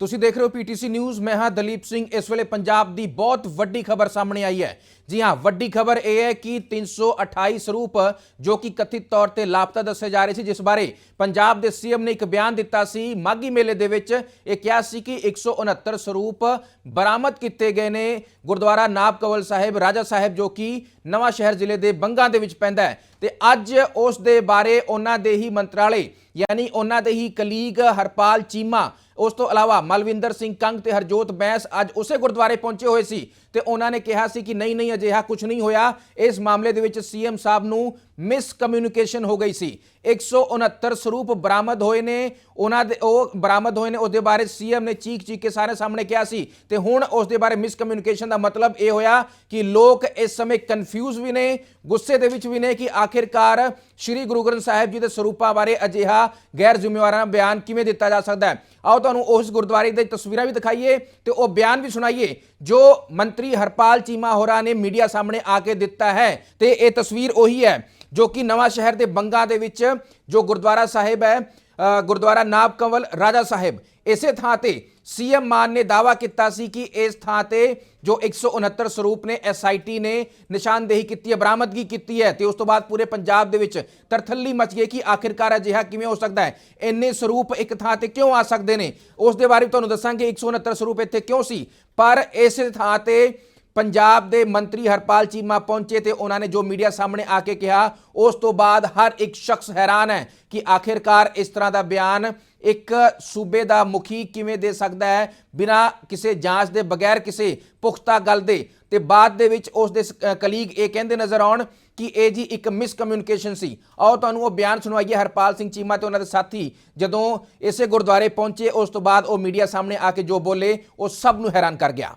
ਤੁਸੀਂ ਦੇਖ ਰਹੇ ਹੋ ਪੀਟੀਸੀ ਨਿਊਜ਼। ਮੈਂ ਹਾਂ ਦਲੀਪ ਸਿੰਘ। ਇਸ ਵੇਲੇ ਪੰਜਾਬ ਦੀ ਬਹੁਤ ਵੱਡੀ ਖਬਰ ਸਾਹਮਣੇ ਆਈ ਹੈ। ਜੀ ਹਾਂ, ਵੱਡੀ ਖਬਰ ਇਹ ਹੈ ਕਿ 328 ਸਰੂਪ ਜੋ ਕਿ ਕਥਿਤ ਤੌਰ ਤੇ ਲਾਪਤਾ ਦੱਸੇ ਜਾ ਰਹੇ ਸੀ, ਜਿਸ ਬਾਰੇ ਪੰਜਾਬ ਦੇ ਸੀਐਮ ਨੇ ਇੱਕ ਬਿਆਨ ਦਿੱਤਾ ਸੀ। ਮਾਗੀ ਮੇਲੇ ਦੇ ਵਿੱਚ ਇਹ ਕਿਹਾ ਸੀ ਕਿ 169 ਸਰੂਪ ਬਰਾਮਦ ਕੀਤੇ ਗਏ ਨੇ। ਗੁਰਦੁਆਰਾ ਨਾਬ ਕਵਲ ਸਾਹਿਬ, ਰਾਜਾ ਸਾਹਿਬ ਜੋ ਕਿ ਨਵਾਂ ਸ਼ਹਿਰ ਜ਼ਿਲ੍ਹੇ ਦੇ ਬੰਗਾ ਦੇ ਵਿੱਚ ਪੈਂਦਾ ਹੈ। ਤੇ ਅੱਜ ਉਸ ਦੇ ਬਾਰੇ ਉਹਨਾਂ ਦੇ ਹੀ ਮੰਤਰਾਲੇ, ਯਾਨੀ ਉਹਨਾਂ ਦੇ ਹੀ ਕਲੀਗ ਹਰਪਾਲ ਚੀਮਾ, ਉਸ ਤੋਂ ਇਲਾਵਾ ਮਲਵਿੰਦਰ ਸਿੰਘ ਕੰਗ ਤੇ ਹਰਜੋਤ ਬੈਂਸ ਅੱਜ ਉਸੇ ਗੁਰਦੁਆਰੇ ਪਹੁੰਚੇ ਹੋਏ ਸੀ। ਤੇ ਉਹਨਾਂ ਨੇ ਕਿਹਾ ਸੀ ਕਿ ਨਹੀਂ ਨਹੀਂ, ਅਜਿਹਾ ਕੁਝ ਨਹੀਂ ਹੋਇਆ। ਇਸ ਮਾਮਲੇ ਦੇ ਵਿੱਚ ਸੀਐਮ ਸਾਹਿਬ ਨੂੰ ਮਿਸ ਕਮਿਊਨੀਕੇਸ਼ਨ ਹੋ ਗਈ ਸੀ। 169 ਸਰੂਪ ਬਰਾਮਦ ਹੋਏ ਨੇ। ਉਹਨਾਂ ਦੇ ਉਹ ਬਰਾਮਦ ਹੋਏ ਨੇ, ਉਹਦੇ ਦੇ ਬਾਰੇ ਸੀਐਮ ਨੇ ਚੀਕ ਚੀਕ ਕੇ ਸਾਰੇ ਸਾਹਮਣੇ ਕਿਹਾ ਸੀ। ਤੇ ਹੁਣ ਉਸ ਦੇ ਬਾਰੇ ਮਿਸ ਕਮਿਊਨੀਕੇਸ਼ਨ ਦਾ ਮਤਲਬ ਇਹ ਹੋਇਆ ਕਿ ਲੋਕ ਇਸ ਸਮੇਂ ਕਨਫਿਊਜ਼ ਵੀ ਨੇ, ਗੁੱਸੇ ਦੇ ਵਿੱਚ ਵੀ ਨੇ ਕਿ ਆਖਿਰਕਾਰ ਸ੍ਰੀ ਗੁਰੂ ਗ੍ਰੰਥ ਸਾਹਿਬ ਜੀ ਦੇ ਸਰੂਪਾਂ ਬਾਰੇ ਅਜਿਹਾ ਗੈਰ ਜ਼ਿੰਮੇਵਾਰਾਂ ਬਿਆਨ ਕਿਵੇਂ ਦਿੱਤਾ ਜਾ ਸਕਦਾ ਹੈ? ਆਓ ਤੁਹਾਨੂੰ ਉਸ ਗੁਰਦੁਆਰੇ ਦੀ ਤਸਵੀਰਾਂ ਵੀ ਦਿਖਾਈਏ ਤੇ ਉਹ ਬਿਆਨ ਵੀ ਸੁਣਾਈਏ। ਜੋ ਮੰਤਰੀ ਹਰਪਾਲ ਚੀਮਾ ਹੋਰਾਂ ਨੇ ਮੀਡੀਆ ਸਾਹਮਣੇ ਆ ਕੇ ਦਿੱਤਾ ਹੈ ਤੇ ਇਹ ਤਸਵੀਰ ਉਹੀ ਹੈ ਜੋ ਕਿ ਨਵਾਂ ਸ਼ਹਿਰ ਦੇ ਬੰਗਾ ਦੇ ਵਿੱਚ ਜੋ ਗੁਰਦੁਆਰਾ ਸਾਹਿਬ ਹੈ ਅ, ਗੁਰਦੁਆਰਾ ਨਾਬ ਕੰਵਲ ਰਾਜਾ ਸਾਹਿਬ ਇਸੇ ਥਾਂ ਤੇ ਸੀਐਮ ਮਾਨ ਨੇ ਦਾਵਾ ਕੀਤਾ ਸੀ ਕਿ ਇਸ ਥਾਂ ਤੇ ਜੋ 169 ਸਰੂਪ ਨੇ ਐਸਆਈਟੀ ਨੇ ਨਿਸ਼ਾਨਦੇਹੀ ਕੀਤੀ ਹੈ, ਬਰਾਮਦਗੀ ਕੀਤੀ ਹੈ ਤੇ ਉਸ ਤੋਂ ਬਾਅਦ ਪੂਰੇ ਪੰਜਾਬ ਦੇ ਵਿੱਚ ਤਰਥੱਲੀ ਮਚ ਗਈ ਕਿ ਆਖਿਰਕਾਰ ਅਜਿਹਾ ਕਿਵੇਂ ਹੋ ਸਕਦਾ ਹੈ? ਇੰਨੇ ਸਰੂਪ ਇੱਕ ਥਾਂ ਤੇ ਕਿਉਂ ਆ ਸਕਦੇ ਨੇ? ਉਸ ਦੇ ਬਾਰੇ ਵੀ ਤੁਹਾਨੂੰ ਦੱਸਾਂਗੇ 169 ਸਰੂਪ ਇੱਥੇ ਕਿਉਂ ਸੀ? ਪਰ ਇਸ ਥਾਂ ਤੇ ਪੰਜਾਬ ਦੇ ਮੰਤਰੀ ਹਰਪਾਲ ਚੀਮਾ ਪਹੁੰਚੇ ਤੇ ਉਹਨਾਂ ਨੇ ਜੋ ਮੀਡੀਆ ਸਾਹਮਣੇ ਆ ਕੇ ਕਿਹਾ, ਉਸ ਤੋਂ ਬਾਅਦ ਹਰ ਇੱਕ ਸ਼ਖਸ ਹੈਰਾਨ ਹੈ ਕਿ ਆਖਿਰਕਾਰ ਇਸ ਤਰ੍ਹਾਂ ਦਾ ਬਿਆਨ ਇੱਕ ਸੂਬੇ ਦਾ ਮੁਖੀ ਕਿਵੇਂ ਦੇ ਸਕਦਾ ਹੈ ਬਿਨਾਂ ਕਿਸੇ ਜਾਂਚ ਦੇ ਬਗੈਰ ਕਿਸੇ ਪੁਖਤਾ ਗੱਲ ਦੇ। ਤੇ ਬਾਅਦ ਦੇ ਵਿੱਚ ਉਸ ਦੇ ਕਲੀਗ ਇਹ ਕਹਿੰਦੇ ਨਜ਼ਰ ਆਉਣ ਕਿ ਇਹ ਜੀ ਇੱਕ ਮਿਸਕਮਿਊਨੀਕੇਸ਼ਨ ਸੀ। ਆਓ ਤੁਹਾਨੂੰ ਉਹ ਬਿਆਨ ਸੁਣਵਾਈਏ ਹਰਪਾਲ ਸਿੰਘ ਚੀਮਾ ਤੇ ਉਹਨਾਂ ਦੇ ਸਾਥੀ। ਜਦੋਂ ਇਸੇ ਗੁਰਦੁਆਰੇ ਪਹੁੰਚੇ, ਉਸ ਤੋਂ ਬਾਅਦ ਉਹ ਮੀਡੀਆ ਸਾਹਮਣੇ ਆ ਕੇ ਜੋ ਬੋਲੇ, ਉਹ ਸਭ ਨੂੰ ਹੈਰਾਨ ਕਰ ਗਿਆ।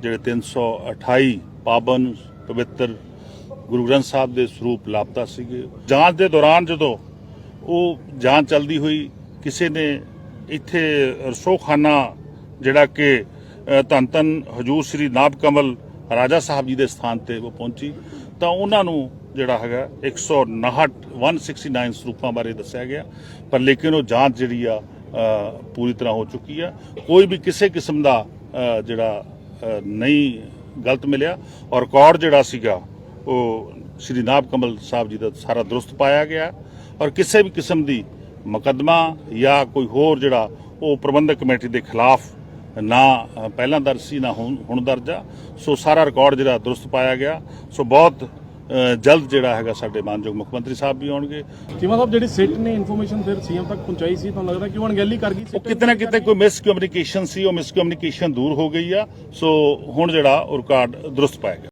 ਜਿਹੜੇ 328 ਪਾਵਨ ਪਵਿੱਤਰ ਗੁਰੂ ਗ੍ਰੰਥ ਸਾਹਿਬ ਦੇ ਸਰੂਪ ਲਾਪਤਾ ਸੀਗੇ। ਜਾਂਚ ਦੇ ਦੌਰਾਨ ਜਦੋਂ ਉਹ ਜਾਂਚ ਚੱਲਦੀ ਹੋਈ ਕਿਸੇ ਨੇ ਇੱਥੇ ਰਸੋਖਾਨਾ ਜਿਹੜਾ ਕਿ ਅ, ਧੰਨ ਧੰਨ ਹਜੂਰ ਸ੍ਰੀ ਨਾਭ ਕਮਲ ਰਾਜਾ ਸਾਹਿਬ ਜੀ ਦੇ ਸਥਾਨ ਤੇ ਉਹ ਪਹੁੰਚੀ ਤਾਂ ਉਹਨਾਂ ਨੂੰ ਜਿਹੜਾ ਹੈਗਾ 159 169 ਸਰੂਪਾਂ ਬਾਰੇ ਦੱਸਿਆ ਗਿਆ। ਪਰ ਲੇਕਿਨ ਉਹ ਜਾਂਚ ਜਿਹੜੀ ਆ ਪੂਰੀ ਤਰ੍ਹਾਂ ਹੋ ਚੁੱਕੀ ਆ। ਕੋਈ ਵੀ ਕਿਸੇ ਕਿਸਮ ਦਾ ਜਿਹੜਾ ਨਹੀਂ ਗਲਤ ਮਿਲਿਆ ਔਰ ਰਿਕਾਰਡ ਜਿਹੜਾ ਸੀਗਾ, ਉਹ ਸ਼੍ਰੀ ਨਾਭ ਕਮਲ ਸਾਹਿਬ ਜੀ ਦਾ ਸਾਰਾ ਦਰੁਸਤ ਪਾਇਆ ਗਿਆ ਔਰ ਕਿਸੇ ਵੀ ਕਿਸਮ ਦੀ ਮੁਕੱਦਮਾ ਜਾਂ ਕੋਈ ਹੋਰ ਜਿਹੜਾ ਉਹ ਪ੍ਰਬੰਧਕ ਕਮੇਟੀ ਦੇ ਖਿਲਾਫ ਨਾ ਪਹਿਲਾਂ ਦਰਜ ਸੀ, ਨਾ ਹੁਣ ਹੁਣ ਦਰਜ ਆ। ਸੋ ਸਾਰਾ ਰਿਕਾਰਡ ਜਿਹੜਾ ਦਰੁਸਤ ਪਾਇਆ ਗਿਆ। ਸੋ ਬਹੁਤ ਜਲਦ ਜਿਹੜਾ ਹੈਗਾ ਸਾਡੇ ਮਾਨਯੋਗ ਮੁੱਖ ਮੰਤਰੀ ਸਾਹਿਬ ਵੀ ਆਉਣਗੇ। ਚੀਮਾ ਸਾਹਿਬ ਜਿਹੜੀ ਸਿੱਟ ਨੇ ਇਨਫੋਰਮੇਸ਼ਨ ਫਿਰ ਸੀਐਮ ਤੱਕ ਪਹੁੰਚਾਈ ਸੀ ਤੁਹਾਨੂੰ ਲੱਗਦਾ ਕਿ ਉਹ ਅਣਗਹਿਲੀ ਕਰ ਗਈ ਉਹ ਕਿਤੇ ਨਾ ਕਿਤੇ ਕੋਈ ਮਿਸ ਕਮਿਊਨੀਕੇਸ਼ਨ ਸੀ ਉਹ ਮਿਸ ਕਮਿਊਨੀਕੇਸ਼ਨ ਦੂਰ ਹੋ ਗਈ ਆ। ਸੋ ਹੁਣ ਜਿਹੜਾ ਉਹ ਰਿਕਾਰਡ ਦਰੁਸਤ ਪਾਇਆ ਗਿਆ।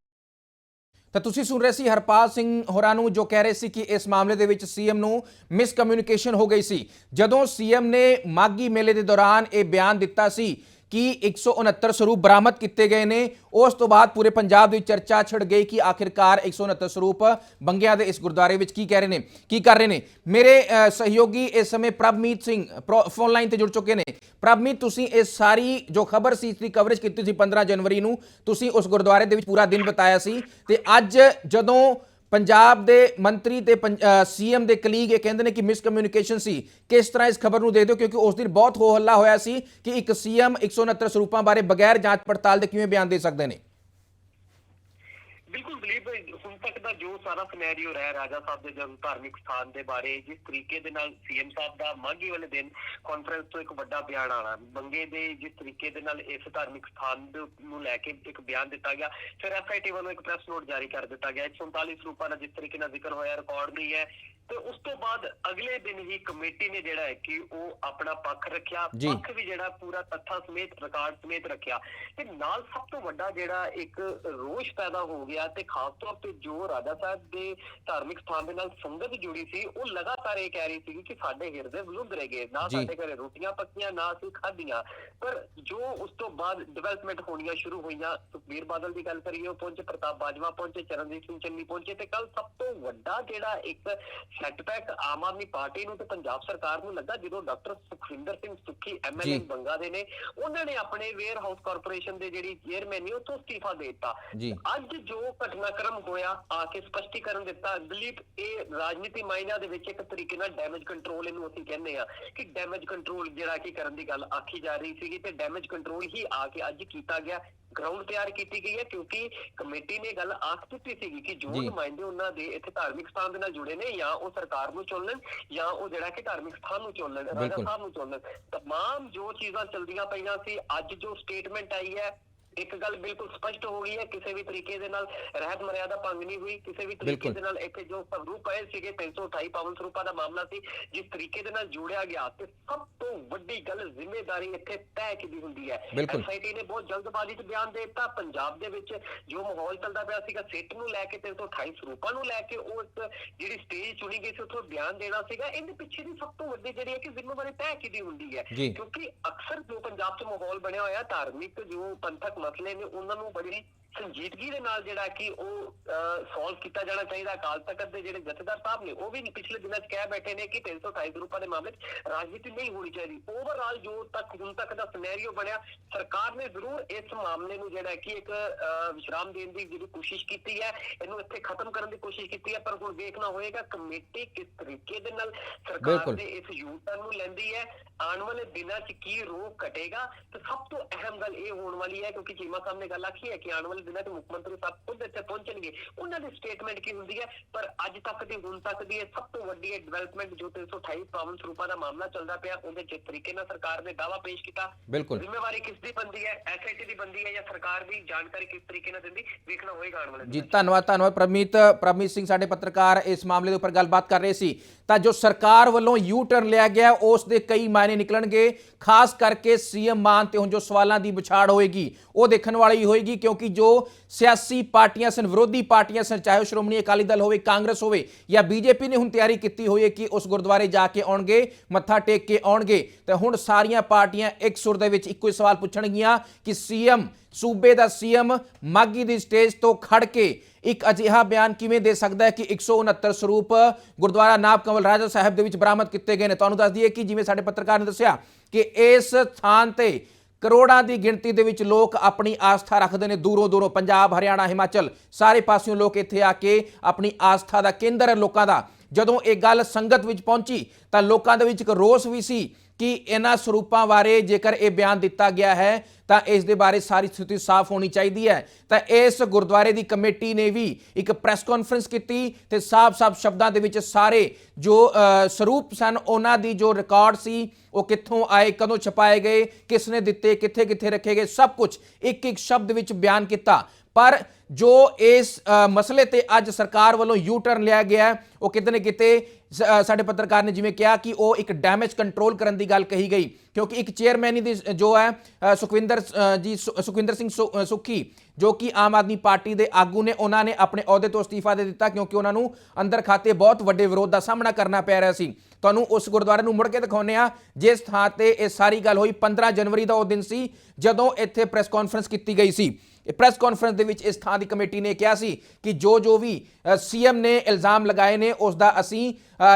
ਤਾਂ ਤੁਸੀਂ ਸੁਣ ਰਹੇ ਸੀ ਹਰਪਾਲ ਸਿੰਘ ਹੋਰਾਂ ਨੂੰ ਜੋ ਕਹਿ ਰਹੇ ਸੀ ਕਿ ਇਸ ਮਾਮਲੇ ਦੇ ਵਿੱਚ ਸੀਐਮ ਨੂੰ ਮਿਸ ਕਮਿਊਨੀਕੇਸ਼ਨ ਹੋ ਗਈ ਸੀ। ਜਦੋਂ ਸੀਐਮ ਨੇ ਮਾਗੀ ਮੇਲੇ ਦੇ ਦੌਰਾਨ ਇਹ ਬਿਆਨ ਦਿੱਤਾ ਸੀ ਕਿ 169 ਸਰੂਪ ਬਰਾਮਦ ਕੀਤੇ ਗਏ ਨੇ? ਉਸ ਤੋਂ ਬਾਅਦ ਪੂਰੇ ਪੰਜਾਬ ਦੀ ਚਰਚਾ ਛਿੜ ਗਈ ਕਿ ਆਖਿਰਕਾਰ 169 ਸਰੂਪ ਬੰਗਿਆ ਦੇ ਇਸ ਗੁਰਦੁਆਰੇ ਵਿੱਚ ਕੀ ਕਹਿ ਰਹੇ ਨੇ? ਕੀ ਕਰ ਰਹੇ ਨੇ? ਮੇਰੇ ਸਹਿਯੋਗੀ ਇਸ ਸਮੇਂ ਪ੍ਰਭਮੀਤ ਸਿੰਘ, ਪ੍ਰੋ- ਫੋਨ ਲਾਈਨ ਤੇ ਜੁੜ ਚੁੱਕੇ ਨੇ। ਪ੍ਰਭਮੀਤ, ਤੁਸੀਂ ਇਹ ਸਾਰੀ ਜੋ ਖਬਰ ਸੀ, ਇਸ ਦੀ ਕਵਰੇਜ ਕੀਤੀ ਸੀ 15 ਜਨਵਰੀ ਨੂੰ। ਤੁਸੀਂ ਉਸ ਗੁਰਦੁਆਰੇ ਦੇ ਵਿੱਚ ਪੂਰਾ ਦਿਨ ਬਿਤਾਇਆ ਸੀ। ਤੇ ਅੱਜ ਜਦੋਂ ਪੰਜਾਬ ਦੇ ਮੰਤਰੀ ਤੇ ਸੀਐਮ ਦੇ ਕਲੀਗ ਇਹ ਕਹਿੰਦੇ ਨੇ ਕਿ ਮਿਸ ਕਮਿਊਨੀਕੇਸ਼ਨ ਸੀ। ਕਿਸ ਤਰ੍ਹਾਂ ਇਸ ਖਬਰ ਨੂੰ ਦੇ ਦਿਓ? ਕਿਉਂਕਿ ਉਸ ਦਿਨ ਬਹੁਤ ਹੋ ਹੱਲਾ ਹੋਇਆ ਸੀ ਕਿ ਇੱਕ ਸੀਐਮ 169 ਸਰੂਪਾਂ ਬਾਰੇ ਬਗੈਰ ਜਾਂਚ ਪੜਤਾਲ ਦੇ ਕਿਵੇਂ ਬਿਆਨ ਦੇ ਸਕਦੇ ਨੇ? ਬਿਲਕੁਲ ਦਲੀਪ ਹੁਣ ਤੱਕ ਦਾ ਜੋ ਸਾਰਾ ਸਿਨੈਰੀਓ ਰਿਹਾ, ਰਾਜਾ ਸਾਹਿਬ ਦੇ ਜਨ ਧਾਰਮਿਕ ਸਥਾਨ ਦੇ ਬਾਰੇ, ਜਿਸ ਤਰੀਕੇ ਦੇ ਨਾਲ ਸੀਐਮ ਸਾਹਿਬ ਦਾ ਮਾਘੀ ਵਾਲੇ ਦਿਨ ਕਾਨਫਰੰਸ ਤੋਂ ਇੱਕ ਵੱਡਾ ਬਿਆਨ ਆਣਾ ਬੰਗੇ ਦੇ ਜਿਸ ਤਰੀਕੇ ਦੇ ਨਾਲ ਇਸ ਧਾਰਮਿਕ ਸਥਾਨ ਨੂੰ ਲੈ ਕੇ ਇੱਕ ਬਿਆਨ ਦਿੱਤਾ ਗਿਆ, ਫਿਰ ਐਫਆਈਟੀ ਵੱਲੋਂ ਇੱਕ ਪ੍ਰੈਸ ਨੋਟ ਜਾਰੀ ਕਰ ਦਿੱਤਾ ਗਿਆ। 139 ਸਰੂਪਾਂ ਦਾ ਜਿਸ ਤਰੀਕੇ ਨਾਲ ਜ਼ਿਕਰ ਹੋਇਆ ਰਿਕਾਰਡ ਨਹੀਂ ਹੈ। ਤੇ ਉਸ ਤੋਂ ਬਾਅਦ ਅਗਲੇ ਦਿਨ ਹੀ ਕਮੇਟੀ ਨੇ ਜਿਹੜਾ ਹੈ ਕਿ ਉਹ ਆਪਣਾ ਪੱਖ ਰੱਖਿਆ। ਪੱਖ ਵੀ ਜਿਹੜਾ ਪੂਰਾ ਤੱਥਾਂ ਸਮੇਤ ਰਿਕਾਰਡ ਸਮੇਤ ਰੱਖਿਆ ਤੇ ਨਾਲ ਸਭ ਤੋਂ ਵੱਡਾ ਜਿਹੜਾ ਇੱਕ ਰੋਸ਼ ਪੈਦਾ ਹੋ ਗਿਆ ਤੇ ਖਾਸ ਤੌਰ ਤੇ ਜੋ ਰਾਜਾ ਸਾਹਿਬ ਦੇ ਧਾਰਮਿਕ ਸਥਾਨ ਦੇ ਨਾਲ ਸੰਗਤ ਜੁੜੀ ਸੀ ਉਹ ਲਗਾਤਾਰ ਇਹ ਕਹਿ ਰਹੀ ਸੀ ਕਿ ਸਾਡੇ ਹਿਰਦੇ ਵਿਲੁੰਦਰੇ ਗਏ ਨਾ। ਸਾਡੇ ਘਰੇ ਰੋਟੀਆਂ ਪੱਕੀਆਂ ਨਾ ਅਸੀਂ ਖਾਧੀਆਂ ਪਰ ਜੋ ਉਸ ਤੋਂ ਬਾਅਦ ਡਿਵੈਲਪਮੈਂਟ ਹੋਣੀਆਂ ਸ਼ੁਰੂ ਹੋਈਆਂ ਸੁਖਬੀਰ ਬਾਦਲ ਦੀ ਗੱਲ ਕਰੀਏ ਉਹ ਪਹੁੰਚੇ ਪ੍ਰਤਾਪ ਬਾਜਵਾ ਪਹੁੰਚੇ ਚਰਨਜੀਤ ਸਿੰਘ ਚੰਨੀ ਪਹੁੰਚੇ ਤੇ ਕੱਲ ਸਭ ਤੋਂ ਵੱਡਾ ਜਿਹੜਾ ਇੱਕ ਸੈਟਬੈਕ ਆਮ ਆਦਮੀ ਪਾਰਟੀ ਨੂੰ ਤੇ ਪੰਜਾਬ ਸਰਕਾਰ ਨੂੰ ਲੱਗਾ ਜਦੋਂ ਡਾਕਟਰ ਸੁਖਵਿੰਦਰ ਸਿੰਘ ਸੁੱਖੀ ਐਮਐਲਏ। ਬੰਗਾ ਦੇ ਨੇ ਉਹਨਾਂ ਨੇ ਆਪਣੇ ਵੇਅਰ ਹਾਊਸ ਕਾਰਪੋਰੇਸ਼ਨ ਦੇ ਜਿਹੜੀ ਚੇਅਰਮੈਨ ਨੇ ਉੱਥੋਂ ਅਸਤੀਫਾ ਦੇ ਦਿੱਤਾ। ਅੱਜ ਜੋ ਘਟਨਾਕ੍ਰਮ ਹੋਇਆ ਆ ਕੇ ਸਪਸ਼ਟੀਕਰਨ ਦਿੱਤਾ ਦਲੀਪ ਇਹ ਰਾਜਨੀਤੀ ਮਾਇਨਿਆਂ ਦੇ ਵਿੱਚ ਇੱਕ ਤਰੀਕੇ ਨਾਲ ਡੈਮੇਜ ਕੰਟਰੋਲ ਇਹਨੂੰ ਅਸੀਂ ਕਹਿੰਦੇ ਆ ਕਿ ਡੈਮੇਜ ਕੰਟਰੋਲ ਜਿਹੜਾ ਕਿ ਕਰਨ ਦੀ ਗੱਲ ਆਖੀ ਜਾ ਰਹੀ ਸੀਗੀ ਤੇ ਡੈਮੇਜ ਕੰਟਰੋਲ ਹੀ ਆ ਕੇ ਅੱਜ ਕੀਤਾ ਗਿਆ ਗਰਾਊਂਡ ਤਿਆਰ ਕੀਤੀ ਗਈ ਹੈ ਕਿਉਂਕਿ ਕਮੇਟੀ ਨੇ ਗੱਲ ਆਖ ਦਿੱਤੀ ਸੀਗੀ ਕਿ ਜੋ। ਨੁਮਾਇੰਦੇ ਉਹਨਾਂ ਦੇ ਇੱਥੇ ਧਾਰਮਿਕ ਸਥਾਨ ਦੇ ਨਾਲ ਜੁੜੇ ਨੇ ਜਾਂ ਉਹ ਸਰਕਾਰ ਨੂੰ ਚੁਣ ਲੈਣ ਜਾਂ ਉਹ ਜਿਹੜਾ ਕਿ ਧਾਰਮਿਕ ਸਥਾਨ ਨੂੰ ਚੁਣ ਲੈਣ ਰਾਜਾ। ਸਾਹਿਬ ਨੂੰ ਚੁਣ ਲੈਣ ਤਮਾਮ ਜੋ ਚੀਜ਼ਾਂ ਚਲਦੀਆਂ ਪਈਆਂ ਸੀ ਅੱਜ ਜੋ ਸਟੇਟਮੈਂਟ ਆਈ ਹੈ ਇੱਕ ਗੱਲ ਬਿਲਕੁਲ ਸਪਸ਼ਟ ਹੋ ਗਈ ਹੈ ਕਿਸੇ ਵੀ ਤਰੀਕੇ ਦੇ ਨਾਲ ਰਹਿਤ ਮਰਿਆਦਾ ਭੰਗ ਨਹੀਂ ਹੋਈ ਕਿਸੇ ਵੀ ਤਰੀਕੇ। ਦੇ ਨਾਲ ਇੱਥੇ ਜੋ ਸਵਰੂਪ ਪਏ ਸੀਗੇ 328 ਪਾਵਨ ਸਰੂਪਾਂ ਦਾ ਮਾਮਲਾ ਸੀ ਜਿਸ ਤਰੀਕੇ ਦੇ ਨਾਲ ਜੋੜਿਆ ਗਿਆ ਤੇ ਸਭ ਤੋਂ ਵੱਡੀ ਗੱਲ ਜ਼ਿੰਮੇਵਾਰੀ ਇੱਥੇ ਤੈਅ ਕੀਤੀ ਹੁੰਦੀ ਹੈ। ਐਸਆਈਟੀ ਨੇ ਬਹੁਤ ਜਲਦਬਾਜ਼ੀ 'ਚ ਬਿਆਨ ਦੇ ਦਿੱਤਾ ਪੰਜਾਬ ਦੇ ਵਿੱਚ ਜੋ ਮਾਹੌਲ ਚੱਲਦਾ ਪਿਆ ਸੀਗਾ ਸਿੱਟ ਨੂੰ ਲੈ ਕੇ 328 ਸਰੂਪਾਂ ਨੂੰ ਲੈ ਕੇ ਉਹ ਜਿਹੜੀ ਸਟੇਜ ਚੁਣੀ ਗਈ ਸੀ ਉੱਥੋਂ ਬਿਆਨ ਦੇਣਾ ਸੀਗਾ ਇਹਦੇ ਪਿੱਛੇ ਦੀ ਸਭ ਤੋਂ ਵੱਡੀ ਜਿਹੜੀ ਹੈ ਕਿ ਜ਼ਿੰਮੇਵਾਰੀ ਤੈਅ ਕੀਤੀ ਹੁੰਦੀ ਹੈ। ਕਿਉਂਕਿ ਅਕਸਰ ਜੋ ਪੰਜਾਬ 'ਚ ਮਾਹੌਲ ਬਣਿਆ ਹੋਇਆ ਧਾਰਮਿਕ ਜੋ ਪੰਥਕ ਮਸਲੇ ਨੇ ਉਹਨਾਂ ਨੂੰ ਬੜੀ ਸੰਜੀਦਗੀ ਦੇ ਨਾਲ ਜਿਹੜਾ ਕਿ ਉਹ ਸੋਲਵ ਕੀਤਾ ਜਾਣਾ ਚਾਹੀਦਾ ਅਕਾਲ ਤਖਤ ਦੇ ਜਿਹੜੇ ਜਥੇਦਾਰ ਸਾਹਿਬ ਨੇ ਉਹ ਵੀ ਪਿਛਲੇ ਦਿਨਾਂ 'ਚ ਕਹਿ ਬੈਠੇ ਨੇ ਕਿ 328 ਰੁਪਏ ਦੇ ਮਾਮਲੇ 'ਚ ਰਾਜਨੀਤੀ ਨਹੀਂ ਹੋਣੀ ਚਾਹੀਦੀ ਓਵਰਆਲ ਜੋ ਤੱਕ ਹੁਣ ਤੱਕ ਦਾ ਸਿਨੈਰੀਓ ਬਣਿਆ ਸਰਕਾਰ ਨੇ ਜ਼ਰੂਰ ਇਸ ਮਾਮਲੇ ਨੂੰ ਜਿਹੜਾ ਕਿ ਇੱਕ ਵਿਸ਼ਰਾਮ ਦੇਣ ਦੀ ਜਿਹੜੀ ਕੋਸ਼ਿਸ਼ ਕੀਤੀ ਹੈ ਇਹਨੂੰ ਇੱਥੇ ਖਤਮ ਕਰਨ ਦੀ ਕੋਸ਼ਿਸ਼ ਕੀਤੀ ਹੈ ਪਰ ਹੁਣ ਵੇਖਣਾ ਹੋਏਗਾ ਕਮੇਟੀ ਕਿਸ ਤਰੀਕੇ ਦੇ ਨਾਲ ਸਰਕਾਰ। ਦੇ ਇਸ ਯੂਟਰਨ ਨੂੰ ਲੈਂਦੀ ਹੈ ਆਉਣ ਵਾਲੇ ਦਿਨਾਂ 'ਚ ਕੀ ਰੋਕ ਘਟੇਗਾ ਤੇ ਸਭ ਤੋਂ ਅਹਿਮ ਗੱਲ ਇਹ ਹੋਣ ਵਾਲੀ ਹੈ ਕਿਉਂਕਿ ਚੀਮਾ ਸਾਹਿਬ ਨੇ ਗੱਲ ਆਖੀ ਹੈ ਕਿ ਆਉਣ ਵਾਲੇ ਦਿਨਾਂ 'ਚ ਮੁੱਖ ਮੰਤਰੀ ਸਾਹਿਬ ਖੁਦ ਇੱਥੇ ਪਹੁੰਚਣਗੇ। ਉਹਨਾਂ ਦੀ ਸਟੇਟਮੈਂਟ ਕੀ ਹੁੰਦੀ ਹੈ? ਪਰ ਅੱਜ ਤੱਕ ਦੀ ਹੁਣ ਤੱਕ ਦੀ ਸਭ ਤੋਂ ਵੱਡੀ ਡਿਵੈਲਪਮੈਂਟ ਜੋ 328 ਪਾਵਨ ਸਰੂਪਾਂ ਦਾ ਮਾਮਲਾ ਚੱਲਦਾ ਪਿਆ ਉਹਦੇ ਜਿਸ ਤਰੀਕੇ ਨਾਲ ਸਰਕਾਰ ਨੇ ਦਾਵਾ ਪੇਸ਼ ਕੀਤਾ। ਜ਼ਿੰਮੇਵਾਰੀ ਕਿਸ ਦੀ ਬੰਦੀ ਹੈ? ਐਸਆਈਟੀ ਦੀ ਬੰਦੀ ਹੈ ਜਾਂ ਸਰਕਾਰ ਦੀ? ਜਾਣਕਾਰੀ ਕਿਸ ਤਰੀਕੇ ਨਾਲ ਦਿੰਦੀ? ਵੇਖਣਾ ਹੋਏਗਾ ਆਉਣ ਵਾਲੇ ਜੀ। ਧੰਨਵਾਦ ਧੰਨਵਾਦ। ਪ੍ਰਮੀਤ ਪ੍ਰਮੀਤ ਸਿੰਘ ਸਾਡੇ ਪੱਤਰਕਾਰ ਇਸ ਮਾਮਲੇ ਦੇ ਉੱਪਰ ਗੱਲਬਾਤ ਕਰ ਰਹੇ ਸੀ। ਤਾਂ ਜੋ ਸਰਕਾਰ ਵੱਲੋਂ ਯੂ ਟਰਨ ਲਿਆ ਗਿਆ ਉਸ ਦੇ ਕਈ ਮਾਇਨੇ ਨਿਕਲਣਗੇ। ਖਾਸ ਕਰਕੇ ਸੀਐਮ ਮਾਨ ਤੇ ਹੁਣ ਜੋ ਸਵਾਲਾਂ ਦੀ ਵਿਛਾੜ ਹੋਏਗੀ ਉਹ ਦੇਖਣ ਵਾਲੀ ਹੋਏਗੀ ਕਿਉਂਕਿ ਜੋ ਸਿਆਸੀ ਪਾਰਟੀਆਂ ਸਨ, ਵਿਰੋਧੀ ਪਾਰਟੀਆਂ ਸਨ, ਚਾਹੇ ਸ਼੍ਰੋਮਣੀ ਅਕਾਲੀ ਦਲ ਹੋਵੇ, ਕਾਂਗਰਸ ਹੋਵੇ ਜਾਂ ਬੀਜੇਪੀ ਨੇ ਹੁਣ ਤਿਆਰੀ ਕੀਤੀ ਹੋਈ ਹੈ ਕਿ ਉਸ ਗੁਰਦੁਆਰੇ ਜਾ ਕੇ ਆਉਣਗੇ, ਮੱਥਾ ਟੇਕ ਕੇ ਆਉਣਗੇ। ਤੇ ਹੁਣ ਸਾਰੀਆਂ ਪਾਰਟੀਆਂ ਇੱਕ ਸੁਰ ਦੇ ਵਿੱਚ ਇੱਕੋ ਹੀ ਸਵਾਲ ਪੁੱਛਣਗੀਆਂ ਕਿ ਸੀਐਮ ਸੂਬੇ ਦਾ ਸੀਐਮ ਮਾਗੀ ਦੀ ਸਟੇਜ ਤੋਂ ਖੜ ਕੇ ਇੱਕ ਅਜਿਹਾ ਬਿਆਨ ਕਿਵੇਂ ਦੇ ਸਕਦਾ ਹੈ ਕਿ 169 ਸਰੂਪ ਗੁਰਦੁਆਰਾ ਨਾਬ ਕਮਲ ਰਾਜਾ ਸਾਹਿਬ ਦੇ ਵਿੱਚ ਬਰਾਮਦ ਕੀਤੇ ਗਏ ਨੇ? ਤੁਹਾਨੂੰ ਦੱਸ ਦਈਏ ਕਿ ਜਿਵੇਂ ਸਾਡੇ ਪੱਤਰਕਾਰ ਨੇ ਦੱਸਿਆ ਕਿ ਇਸ ਸਥਾਨ ਤੇ ਕਰੋੜਾਂ ਦੀ ਗਿਣਤੀ ਦੇ ਵਿੱਚ ਲੋਕ ਆਪਣੀ ਆਸਥਾ ਰੱਖਦੇ ਨੇ। ਦੂਰੋਂ ਦੂਰੋਂ ਪੰਜਾਬ, ਹਰਿਆਣਾ, ਹਿਮਾਚਲ ਸਾਰੇ ਪਾਸਿਓਂ ਲੋਕ ਇੱਥੇ ਆ ਕੇ ਆਪਣੀ ਆਸਥਾ ਦਾ ਕੇਂਦਰ ਹੈ ਲੋਕਾਂ ਦਾ। ਜਦੋਂ ਇਹ ਗੱਲ ਸੰਗਤ ਵਿੱਚ ਪਹੁੰਚੀ ਤਾਂ ਲੋਕਾਂ ਦੇ ਵਿੱਚ ਇੱਕ ਰੋਸ ਵੀ ਸੀ ਕਿ ਇਹਨਾਂ ਸਰੂਪਾਂ ਬਾਰੇ ਜੇਕਰ ਇਹ ਬਿਆਨ ਦਿੱਤਾ ਗਿਆ ਹੈ, ਤਾਂ ਇਸ ਦੇ ਬਾਰੇ ਸਾਰੀ ਸਥਿਤੀ ਸਾਫ਼ ਹੋਣੀ ਚਾਹੀਦੀ ਹੈ। ਤਾਂ ਇਸ ਗੁਰਦੁਆਰੇ ਦੀ ਕਮੇਟੀ ਨੇ ਵੀ ਇੱਕ ਪ੍ਰੈਸ ਕਾਨਫਰੰਸ ਕੀਤੀ ਤੇ ਸਾਫ਼-ਸਾਫ਼ ਸ਼ਬਦਾਂ ਦੇ ਵਿੱਚ ਸਾਰੇ ਜੋ ਸਰੂਪ ਸਨ, ਉਹਨਾਂ ਦੀ ਜੋ ਰਿਕਾਰਡ ਸੀ, ਉਹ ਕਿੱਥੋਂ ਆਏ, ਕਦੋਂ ਛਪਾਏ ਗਏ, ਕਿਸ ਨੇ ਦਿੱਤੇ ਕਿੱਥੇ ਕਿੱਥੇ ਰੱਖੇ ਗਏ, ਸਭ ਕੁਝ ਇੱਕ ਇੱਕ ਸ਼ਬਦ ਵਿੱਚ ਬਿਆਨ ਕੀਤਾ। ਪਰ ਜੋ ਇਸ ਮਸਲੇ ਤੇ ਅੱਜ ਸਰਕਾਰ ਵੱਲੋਂ ਯੂ ਟਰਨ ਲਿਆ ਗਿਆ ਉਹ ਕਿਤੇ ਨਾ ਕਿਤੇ ਸ- ਸਾਡੇ ਪੱਤਰਕਾਰ ਨੇ ਜਿਵੇਂ ਕਿਹਾ ਕਿ ਉਹ ਇੱਕ ਡੈਮੇਜ ਕੰਟਰੋਲ ਕਰਨ ਦੀ ਗੱਲ ਕਹੀ ਗਈ। ਕਿਉਂਕਿ ਇੱਕ ਚੇਅਰਮੈਨ ਦੀ ਜੋ ਹੈ ਸੁਖਵਿੰਦਰ ਜੀ ਸੁ- ਸੁਖਵਿੰਦਰ ਸਿੰਘ ਸੁ- ਸੁੱਖੀ, ਜੋ ਕਿ ਆਮ ਆਦਮੀ ਪਾਰਟੀ ਦੇ ਆਗੂ ਨੇ, ਉਹਨਾਂ ਨੇ ਆਪਣੇ ਅਹੁਦੇ ਤੋਂ ਅਸਤੀਫਾ ਦੇ ਦਿੱਤਾ ਕਿਉਂਕਿ ਉਹਨਾਂ ਨੂੰ ਅੰਦਰ ਖਾਤੇ ਬਹੁਤ ਵੱਡੇ ਵਿਰੋਧ ਦਾ ਸਾਹਮਣਾ ਕਰਨਾ ਪੈ ਰਿਹਾ ਸੀ। ਤੁਹਾਨੂੰ ਉਸ ਗੁਰਦੁਆਰੇ ਨੂੰ ਮੁੜ ਕੇ ਦਿਖਾਉਂਦੇ ਆ ਜਿਸ ਥਾਂ ਤੇ ਇਹ ਸਾਰੀ ਗੱਲ ਹੋਈ। 15 ਜਨਵਰੀ ਦਾ ਉਹ ਦਿਨ ਸੀ ਜਦੋਂ ਇੱਥੇ ਪ੍ਰੈਸ ਕਾਨਫਰੰਸ ਕੀਤੀ ਗਈ ਸੀ। ਪ੍ਰੈਸ ਕਾਨਫਰੰਸ ਦੇ ਵਿੱਚ ਇਸ ਥਾਂ ਦੀ ਕਮੇਟੀ ਨੇ ਕਿਹਾ ਸੀ ਕਿ ਜੋ ਜੋ ਵੀ ਸੀਐਮ ਨੇ ਇਲਜ਼ਾਮ ਲਗਾਏ ਨੇ ਉਸ ਦਾ ਅਸੀਂ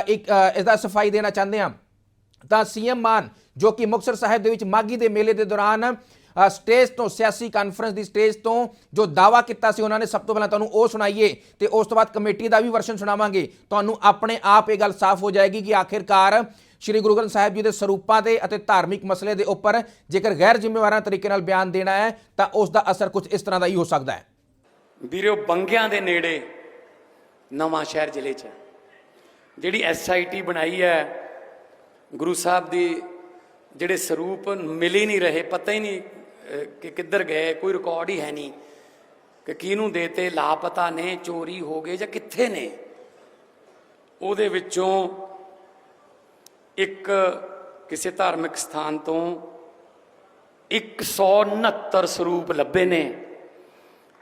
ਇੱਕ ਅ, ਇਸ ਦਾ ਸਫ਼ਾਈ ਦੇਣਾ ਚਾਹੁੰਦੇ ਹਾਂ। ਤਾਂ ਸੀਐਮ ਮਾਨ ਜੋ ਕਿ ਮੁਕਤਸਰ ਸਾਹਿਬ ਦੇ ਵਿੱਚ ਮਾਗੀ ਦੇ ਮੇਲੇ ਦੇ ਦੌਰਾਨ ਸਟੇਜ ਤੋਂ ਸਿਆਸੀ ਕਾਨਫਰੰਸ ਦੀ ਸਟੇਜ ਤੋਂ ਜੋ ਦਾਵਾ ਕੀਤਾ ਸੀ ਉਹਨਾਂ ਨੇ, ਸਭ ਤੋਂ ਪਹਿਲਾਂ ਤੁਹਾਨੂੰ ਉਹ ਸੁਣਾਈਏ ਤੇ ਉਸ ਤੋਂ ਬਾਅਦ ਕਮੇਟੀ ਦਾ ਵੀ ਵਰਸ਼ਨ ਸੁਣਾਵਾਂਗੇ ਤੁਹਾਨੂੰ ਆਪਣੇ ਆਪ ਇਹ ਗੱਲ ਸਾਫ਼ ਹੋ ਜਾਏਗੀ ਕਿ ਆਖਿਰਕਾਰ ਸ਼੍ਰੀ ਗੁਰੂ ਗ੍ਰੰਥ ਸਾਹਿਬ ਜੀ ਦੇ ਸਰੂਪਾਂ ਤੇ ਅਤੇ ਧਾਰਮਿਕ ਮਸਲੇ ਦੇ ਉੱਪਰ ਜੇਕਰ ਗੈਰ ਜ਼ਿੰਮੇਵਾਰਾਂ ਤਰੀਕੇ ਨਾਲ ਬਿਆਨ ਦੇਣਾ ਹੈ, ਤਾਂ ਉਸ ਦਾ ਅਸਰ ਕੁਝ ਇਸ ਤਰ੍ਹਾਂ ਦਾ ਹੀ ਹੋ ਸਕਦਾ ਹੈ ਵੀਰੋ, ਬੰਗਿਆਂ ਦੇ ਨੇੜੇ ਨਵਾਂ ਸ਼ਹਿਰ ਜ਼ਿਲ੍ਹੇ 'ਚ ਹੈ। ਜਿਹੜੀ ਐਸਆਈਟੀ ਬਣਾਈ ਹੈ, ਗੁਰੂ ਸਾਹਿਬ ਦੀ ਜਿਹੜੇ ਸਰੂਪ ਮਿਲ ਹੀ ਨਹੀਂ ਰਹੇ, ਪਤਾ ਹੀ ਨਹੀਂ ਕਿ ਕਿੱਧਰ ਗਏ, ਕੋਈ ਰਿਕਾਰਡ ਹੀ ਹੈ ਨਹੀਂ ਕਿ ਕਿਹਨੂੰ ਦੇਤੇ, ਲਾਪਤਾ ਨੇ, ਚੋਰੀ ਹੋ ਗਏ ਜਾਂ ਕਿੱਥੇ ਨੇ। ਉਹਦੇ ਵਿੱਚੋਂ ਇੱਕ ਕਿਸੇ ਧਾਰਮਿਕ ਸਥਾਨ ਤੋਂ 169 ਸਰੂਪ ਲੱਭੇ ਨੇ,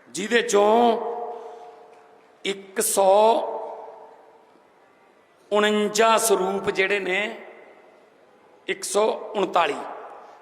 ਜਿਹਦੇ ਚੋਂ 149 ਸਰੂਪ ਜਿਹੜੇ ਨੇ 139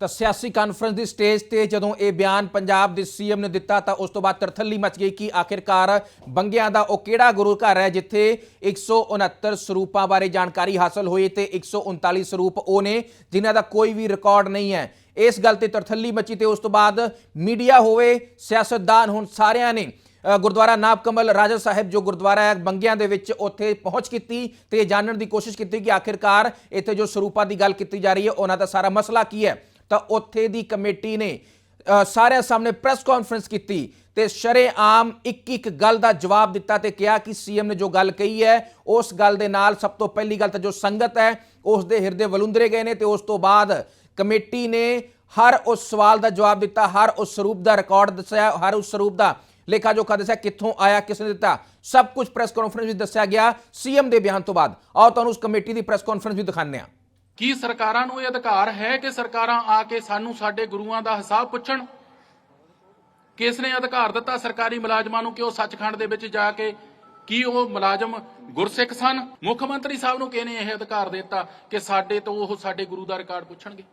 ਤਾਂ ਸਿਆਸੀ ਕਾਨਫਰੰਸ ਦੀ ਸਟੇਜ ਤੇ ਜਦੋਂ ਇਹ ਬਿਆਨ ਪੰਜਾਬ ਦੇ ਸੀਐਮ ਨੇ ਦਿੱਤਾ ਤਾਂ ਉਸ ਤੋਂ ਬਾਅਦ ਤਰਥੱਲੀ ਮਚ ਗਈ ਕਿ ਆਖਿਰਕਾਰ ਬੰਗਿਆਂ ਦਾ ਉਹ ਕਿਹੜਾ ਗੁਰੂ ਘਰ ਹੈ ਜਿੱਥੇ 169 ਸਰੂਪਾਂ ਬਾਰੇ ਜਾਣਕਾਰੀ ਹਾਸਲ ਹੋਈ ਤੇ 139 ਸਰੂਪ ਉਹ ਨੇ ਜਿਨ੍ਹਾਂ ਦਾ ਕੋਈ ਵੀ ਰਿਕਾਰਡ ਨਹੀਂ ਹੈ। ਇਸ ਗੱਲ ਤੇ ਤਰਥੱਲੀ ਮਚੀ ਤੇ ਉਸ ਤੋਂ ਬਾਅਦ ਮੀਡੀਆ ਹੋਵੇ, ਸਿਆਸਤਦਾਨ ਹੁਣ ਸਾਰਿਆਂ ਨੇ ਗੁਰਦੁਆਰਾ ਨਾਬ ਕਮਲ ਰਾਜਾ ਸਾਹਿਬ ਜੋ ਗੁਰਦੁਆਰਾ ਹੈ, ਬੰਗਿਆਂ ਦੇ ਵਿੱਚ ਉੱਥੇ ਪਹੁੰਚ ਕੀਤੀ ਤੇ ਜਾਣਨ ਦੀ ਕੋਸ਼ਿਸ਼ ਕੀਤੀ ਕਿ ਆਖਿਰਕਾਰ ਇੱਥੇ ਜੋ ਸਰੂਪਾਂ ਦੀ ਗੱਲ ਕੀਤੀ ਜਾ ਰਹੀ ਹੈ, ਉਹਨਾਂ ਦਾ ਸਾਰਾ ਮਸਲਾ ਕੀ ਹੈ। ਤਾਂ ਉੱਥੇ ਦੀ ਕਮੇਟੀ ਨੇ ਸਾਰਿਆਂ ਸਾਹਮਣੇ ਪ੍ਰੈਸ ਕਾਨਫਰੰਸ ਕੀਤੀ ਤੇ ਸ਼ਰੇਆਮ ਇੱਕ ਇੱਕ ਗੱਲ ਦਾ ਜਵਾਬ ਦਿੱਤਾ ਤੇ ਕਿਹਾ ਕਿ ਸੀਐਮ ਨੇ ਜੋ ਗੱਲ ਕਹੀ ਹੈ, ਉਸ ਗੱਲ ਦੇ ਨਾਲ ਸਭ ਤੋਂ ਪਹਿਲੀ ਗੱਲ ਤਾਂ ਜੋ ਸੰਗਤ ਹੈ, ਉਸ ਦੇ ਹਿਰਦੇ ਵਲੁੰਦਰੇ ਗਏ ਨੇ ਤੇ ਉਸ ਤੋਂ ਬਾਅਦ ਕਮੇਟੀ ਨੇ ਹਰ ਉਸ ਸਵਾਲ ਦਾ ਜਵਾਬ ਦਿੱਤਾ, ਹਰ ਉਸ ਸਰੂਪ ਦਾ ਰਿਕਾਰਡ ਦੱਸਿਆ, ਹਰ ਉਸ ਸਰੂਪ ਦਾ ਲੇਖਾ ਜੋਖਾ ਦੱਸਿਆ ਕਿੱਥੋਂ ਆਇਆ, ਕਿਸ ਨੇ ਦਿੱਤਾ, ਸਭ ਕੁਝ ਪ੍ਰੈਸ ਕਾਨਫਰੰਸ ਵਿੱਚ ਦੱਸਿਆ ਗਿਆ ਸੀਐਮ ਦੇ ਬਿਆਨ ਤੋਂ ਬਾਅਦ। ਆਓ ਤੁਹਾਨੂੰ ਉਸ ਕਮੇਟੀ ਦੀ ਪ੍ਰੈਸ ਕਾਨਫਰੰਸ ਵੀ ਦਿਖਾਉਂਦੇ ਹਾਂ। ਕੀ ਸਰਕਾਰਾਂ ਨੂੰ ਇਹ ਅਧਿਕਾਰ ਹੈ ਕਿ ਸਰਕਾਰਾਂ ਆ ਕੇ ਸਾਨੂੰ ਸਾਡੇ ਗੁਰੂਆਂ ਦਾ ਹਿਸਾਬ ਪੁੱਛਣ? ਕਿਸ ਨੇ ਅਧਿਕਾਰ ਦਿੱਤਾ ਸਰਕਾਰੀ ਮੁਲਾਜ਼ਮਾਂ ਨੂੰ ਕਿ ਉਹ ਸੱਚਖੰਡ ਦੇ ਵਿੱਚ ਜਾ ਕੇ ਕੀ ਉਹ ਮੁਲਾਜ਼ਮ ਗੁਰਸਿੱਖ ਸਨ? ਮੁੱਖ ਮੰਤਰੀ ਸਾਹਿਬ ਨੂੰ ਕਿਹਨੇ ਇਹ ਅਧਿਕਾਰ ਦਿੱਤਾ ਕਿ ਸਾਡੇ ਤੋਂ ਉਹ ਸਾਡੇ ਗੁਰੂ ਦਾ ਰਿਕਾਰਡ ਪੁੱਛਣਗੇ?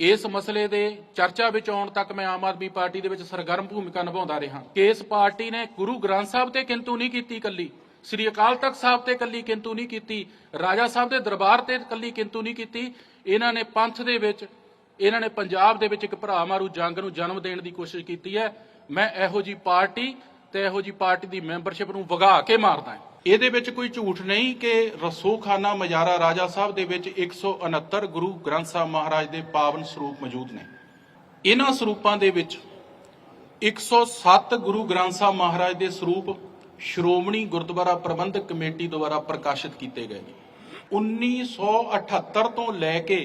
ਇਸ ਮਸਲੇ ਦੇ ਚਰਚਾ ਵਿੱਚ ਆਉਣ ਤੱਕ ਮੈਂ ਆਮ ਆਦਮੀ ਪਾਰਟੀ ਦੇ ਵਿੱਚ ਸਰਗਰਮ ਭੂਮਿਕਾ ਨਿਭਾਉਂਦਾ ਰਿਹਾ। ਕਿ ਇਸ ਪਾਰਟੀ ਨੇ ਗੁਰੂ ਗ੍ਰੰਥ ਸਾਹਿਬ ਤੇ ਕਿੰਤੂ ਨਹੀਂ ਕੀਤੀ ਇਕੱਲੀ। ਸ੍ਰੀ ਅਕਾਲ ਤਖਤ ਸਾਹਿਬ ਤੇ ਕੱਲੀ ਕਿੰਤੂ ਨਹੀਂ ਕੀਤੀ, ਰਾਜਾ ਸਾਹਿਬ ਦੇ ਦਰਬਾਰ ਤੇ ਕੱਲੀ ਕਿੰਤੂ ਨਹੀਂ ਕੀਤੀ, ਇਹਨਾਂ ਨੇ ਪੰਥ ਦੇ ਵਿੱਚ, ਇਹਨਾਂ ਨੇ ਪੰਜਾਬ ਦੇ ਵਿੱਚ ਇੱਕ ਭਰਾ ਮਾਰੂ ਜੰਗ ਨੂੰ ਜਨਮ ਦੇਣ ਦੀ ਕੋਸ਼ਿਸ਼ ਕੀਤੀ ਹੈ। ਮੈਂ ਇਹੋ ਜੀ ਪਾਰਟੀ ਤੇ ਇਹੋ ਜੀ ਪਾਰਟੀ ਦੀ ਮੈਂਬਰਸ਼ਿਪ ਨੂੰ ਵਗਾ ਕੇ ਮਾਰਦਾ ਹਾਂ। ਇਹਦੇ ਵਿੱਚ ਕੋਈ ਝੂਠ ਨਹੀਂ ਕਿ ਰਸੂਖਾਨਾ ਮਜਾਰਾ ਰਾਜਾ ਸਾਹਿਬ ਦੇ ਵਿੱਚ 169 ਗੁਰੂ ਗ੍ਰੰਥ ਸਾਹਿਬ ਮਹਾਰਾਜ ਦੇ ਪਾਵਨ ਸਰੂਪ ਮੌਜੂਦ ਨੇ। ਇਹਨਾਂ ਸਰੂਪਾਂ ਦੇ ਵਿੱਚ 107 ਗੁਰੂ ਗ੍ਰੰਥ ਸਾਹਿਬ ਮਹਾਰਾਜ ਦੇ ਸਰੂਪ ਸ਼੍ਰੋਮਣੀ ਗੁਰਦੁਆਰਾ ਪ੍ਰਬੰਧਕ ਕਮੇਟੀ ਦੁਆਰਾ ਪ੍ਰਕਾਸ਼ਿਤ ਕੀਤੇ ਗਏ ਨੇ। 1978 ਤੋਂ ਲੈ ਕੇ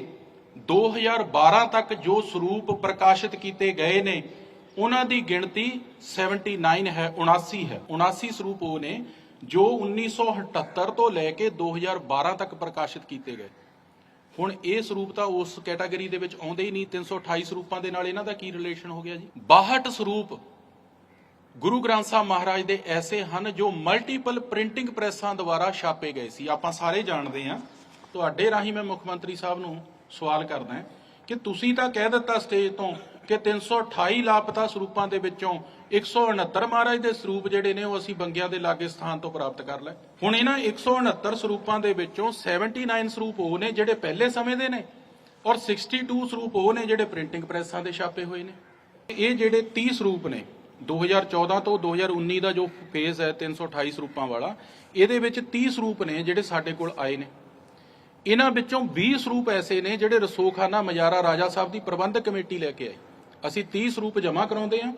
2012 ਤੱਕ ਜੋ ਸਰੂਪ ਪ੍ਰਕਾਸ਼ਿਤ ਕੀਤੇ ਗਏ ਨੇ, ਉਹਨਾਂ ਦੀ ਗਿਣਤੀ 79 ਹੈ 79 ਹੈ। 79 ਸਰੂਪ ਉਹ ਨੇ ਜੋ 1978 ਤੋਂ ਲੈ ਕੇ 2012 ਤੱਕ ਪ੍ਰਕਾਸ਼ਿਤ ਕੀਤੇ ਗਏ। ਹੁਣ ਇਹ ਸਰੂਪ ਤਾਂ ਉਸ ਕੈਟਾਗਰੀ ਦੇ ਵਿੱਚ ਆਉਂਦੇ ਹੀ ਨਹੀਂ 328 ਸਰੂਪਾਂ ਦੇ ਨਾਲ ਇਹਨਾਂ ਦਾ ਕੀ ਰਿਲੇਸ਼ਨ ਹੋ ਗਿਆ ਜੀ? 62 ਸਰੂਪ ਗੁਰੂ ਗ੍ਰੰਥ ਸਾਹਿਬ ਮਹਾਰਾਜ ਦੇ ਐਸੇ ਹਨ ਜੋ ਮਲਟੀਪਲ ਪ੍ਰਿੰਟਿੰਗ ਪ੍ਰੈਸਾਂ ਦੁਆਰਾ ਛਾਪੇ ਗਏ ਸੀ। ਆਪਾਂ ਸਾਰੇ ਜਾਣਦੇ ਹਾਂ। ਤੁਹਾਡੇ ਰਾਹੀਂ ਮੈਂ ਮੁੱਖ ਮੰਤਰੀ ਸਾਹਿਬ ਨੂੰ ਸਵਾਲ ਕਰਦਾ ਕਿ ਤੁਸੀਂ ਤਾਂ ਕਹਿ ਦਿੱਤਾ ਸਟੇਜ ਤੋਂ ਕਿ 328 ਲਾਪਤਾ ਸਰੂਪਾਂ ਦੇ ਵਿੱਚੋਂ 169 ਮਹਾਰਾਜ ਦੇ ਸਰੂਪ ਜਿਹੜੇ ਨੇ ਉਹ ਅਸੀਂ ਬੰਗਿਆਂ ਦੇ ਲਾਗੇ ਸਥਾਨ ਤੋਂ ਪ੍ਰਾਪਤ ਕਰ ਲਏ। ਹੁਣ ਇਹਨਾਂ 169 ਸਰੂਪਾਂ ਦੇ ਵਿੱਚੋਂ 79 ਸਰੂਪ ਉਹ ਨੇ ਜਿਹੜੇ ਪਹਿਲੇ ਸਮੇਂ ਦੇ ਨੇ ਔਰ 62 ਸਰੂਪ ਉਹ ਨੇ ਜਿਹੜੇ ਪ੍ਰਿੰਟਿੰਗ ਪ੍ਰੈਸਾਂ ਦੇ ਛਾਪੇ ਹੋਏ ਨੇ। ਇਹ ਜਿਹੜੇ 30 ਸਰੂਪ ਨੇ 2014 ਤੋਂ 2019 ਦਾ ਜੋ ਫੇਜ਼ ਹੈ 328 ਸਰੂਪਾਂ ਵਾਲਾ, ਇਹਦੇ ਵਿੱਚ 30 ਸਰੂਪ ਨੇ ਜਿਹੜੇ ਸਾਡੇ ਕੋਲ ਆਏ ਨੇ। ਇਹਨਾਂ ਵਿੱਚੋਂ 20 ਸਰੂਪ ਐਸੇ ਨੇ ਜਿਹੜੇ ਰਸੋਖਾਨਾ ਮਜਾਰਾ ਰਾਜਾ ਸਾਹਿਬ ਦੀ ਪ੍ਰਬੰਧਕ ਕਮੇਟੀ ਲੈ ਕੇ ਆਈ ਅਸੀਂ 30 ਸਰੂਪ ਜਮ੍ਹਾਂ ਕਰਾਉਂਦੇ ਹਾਂ,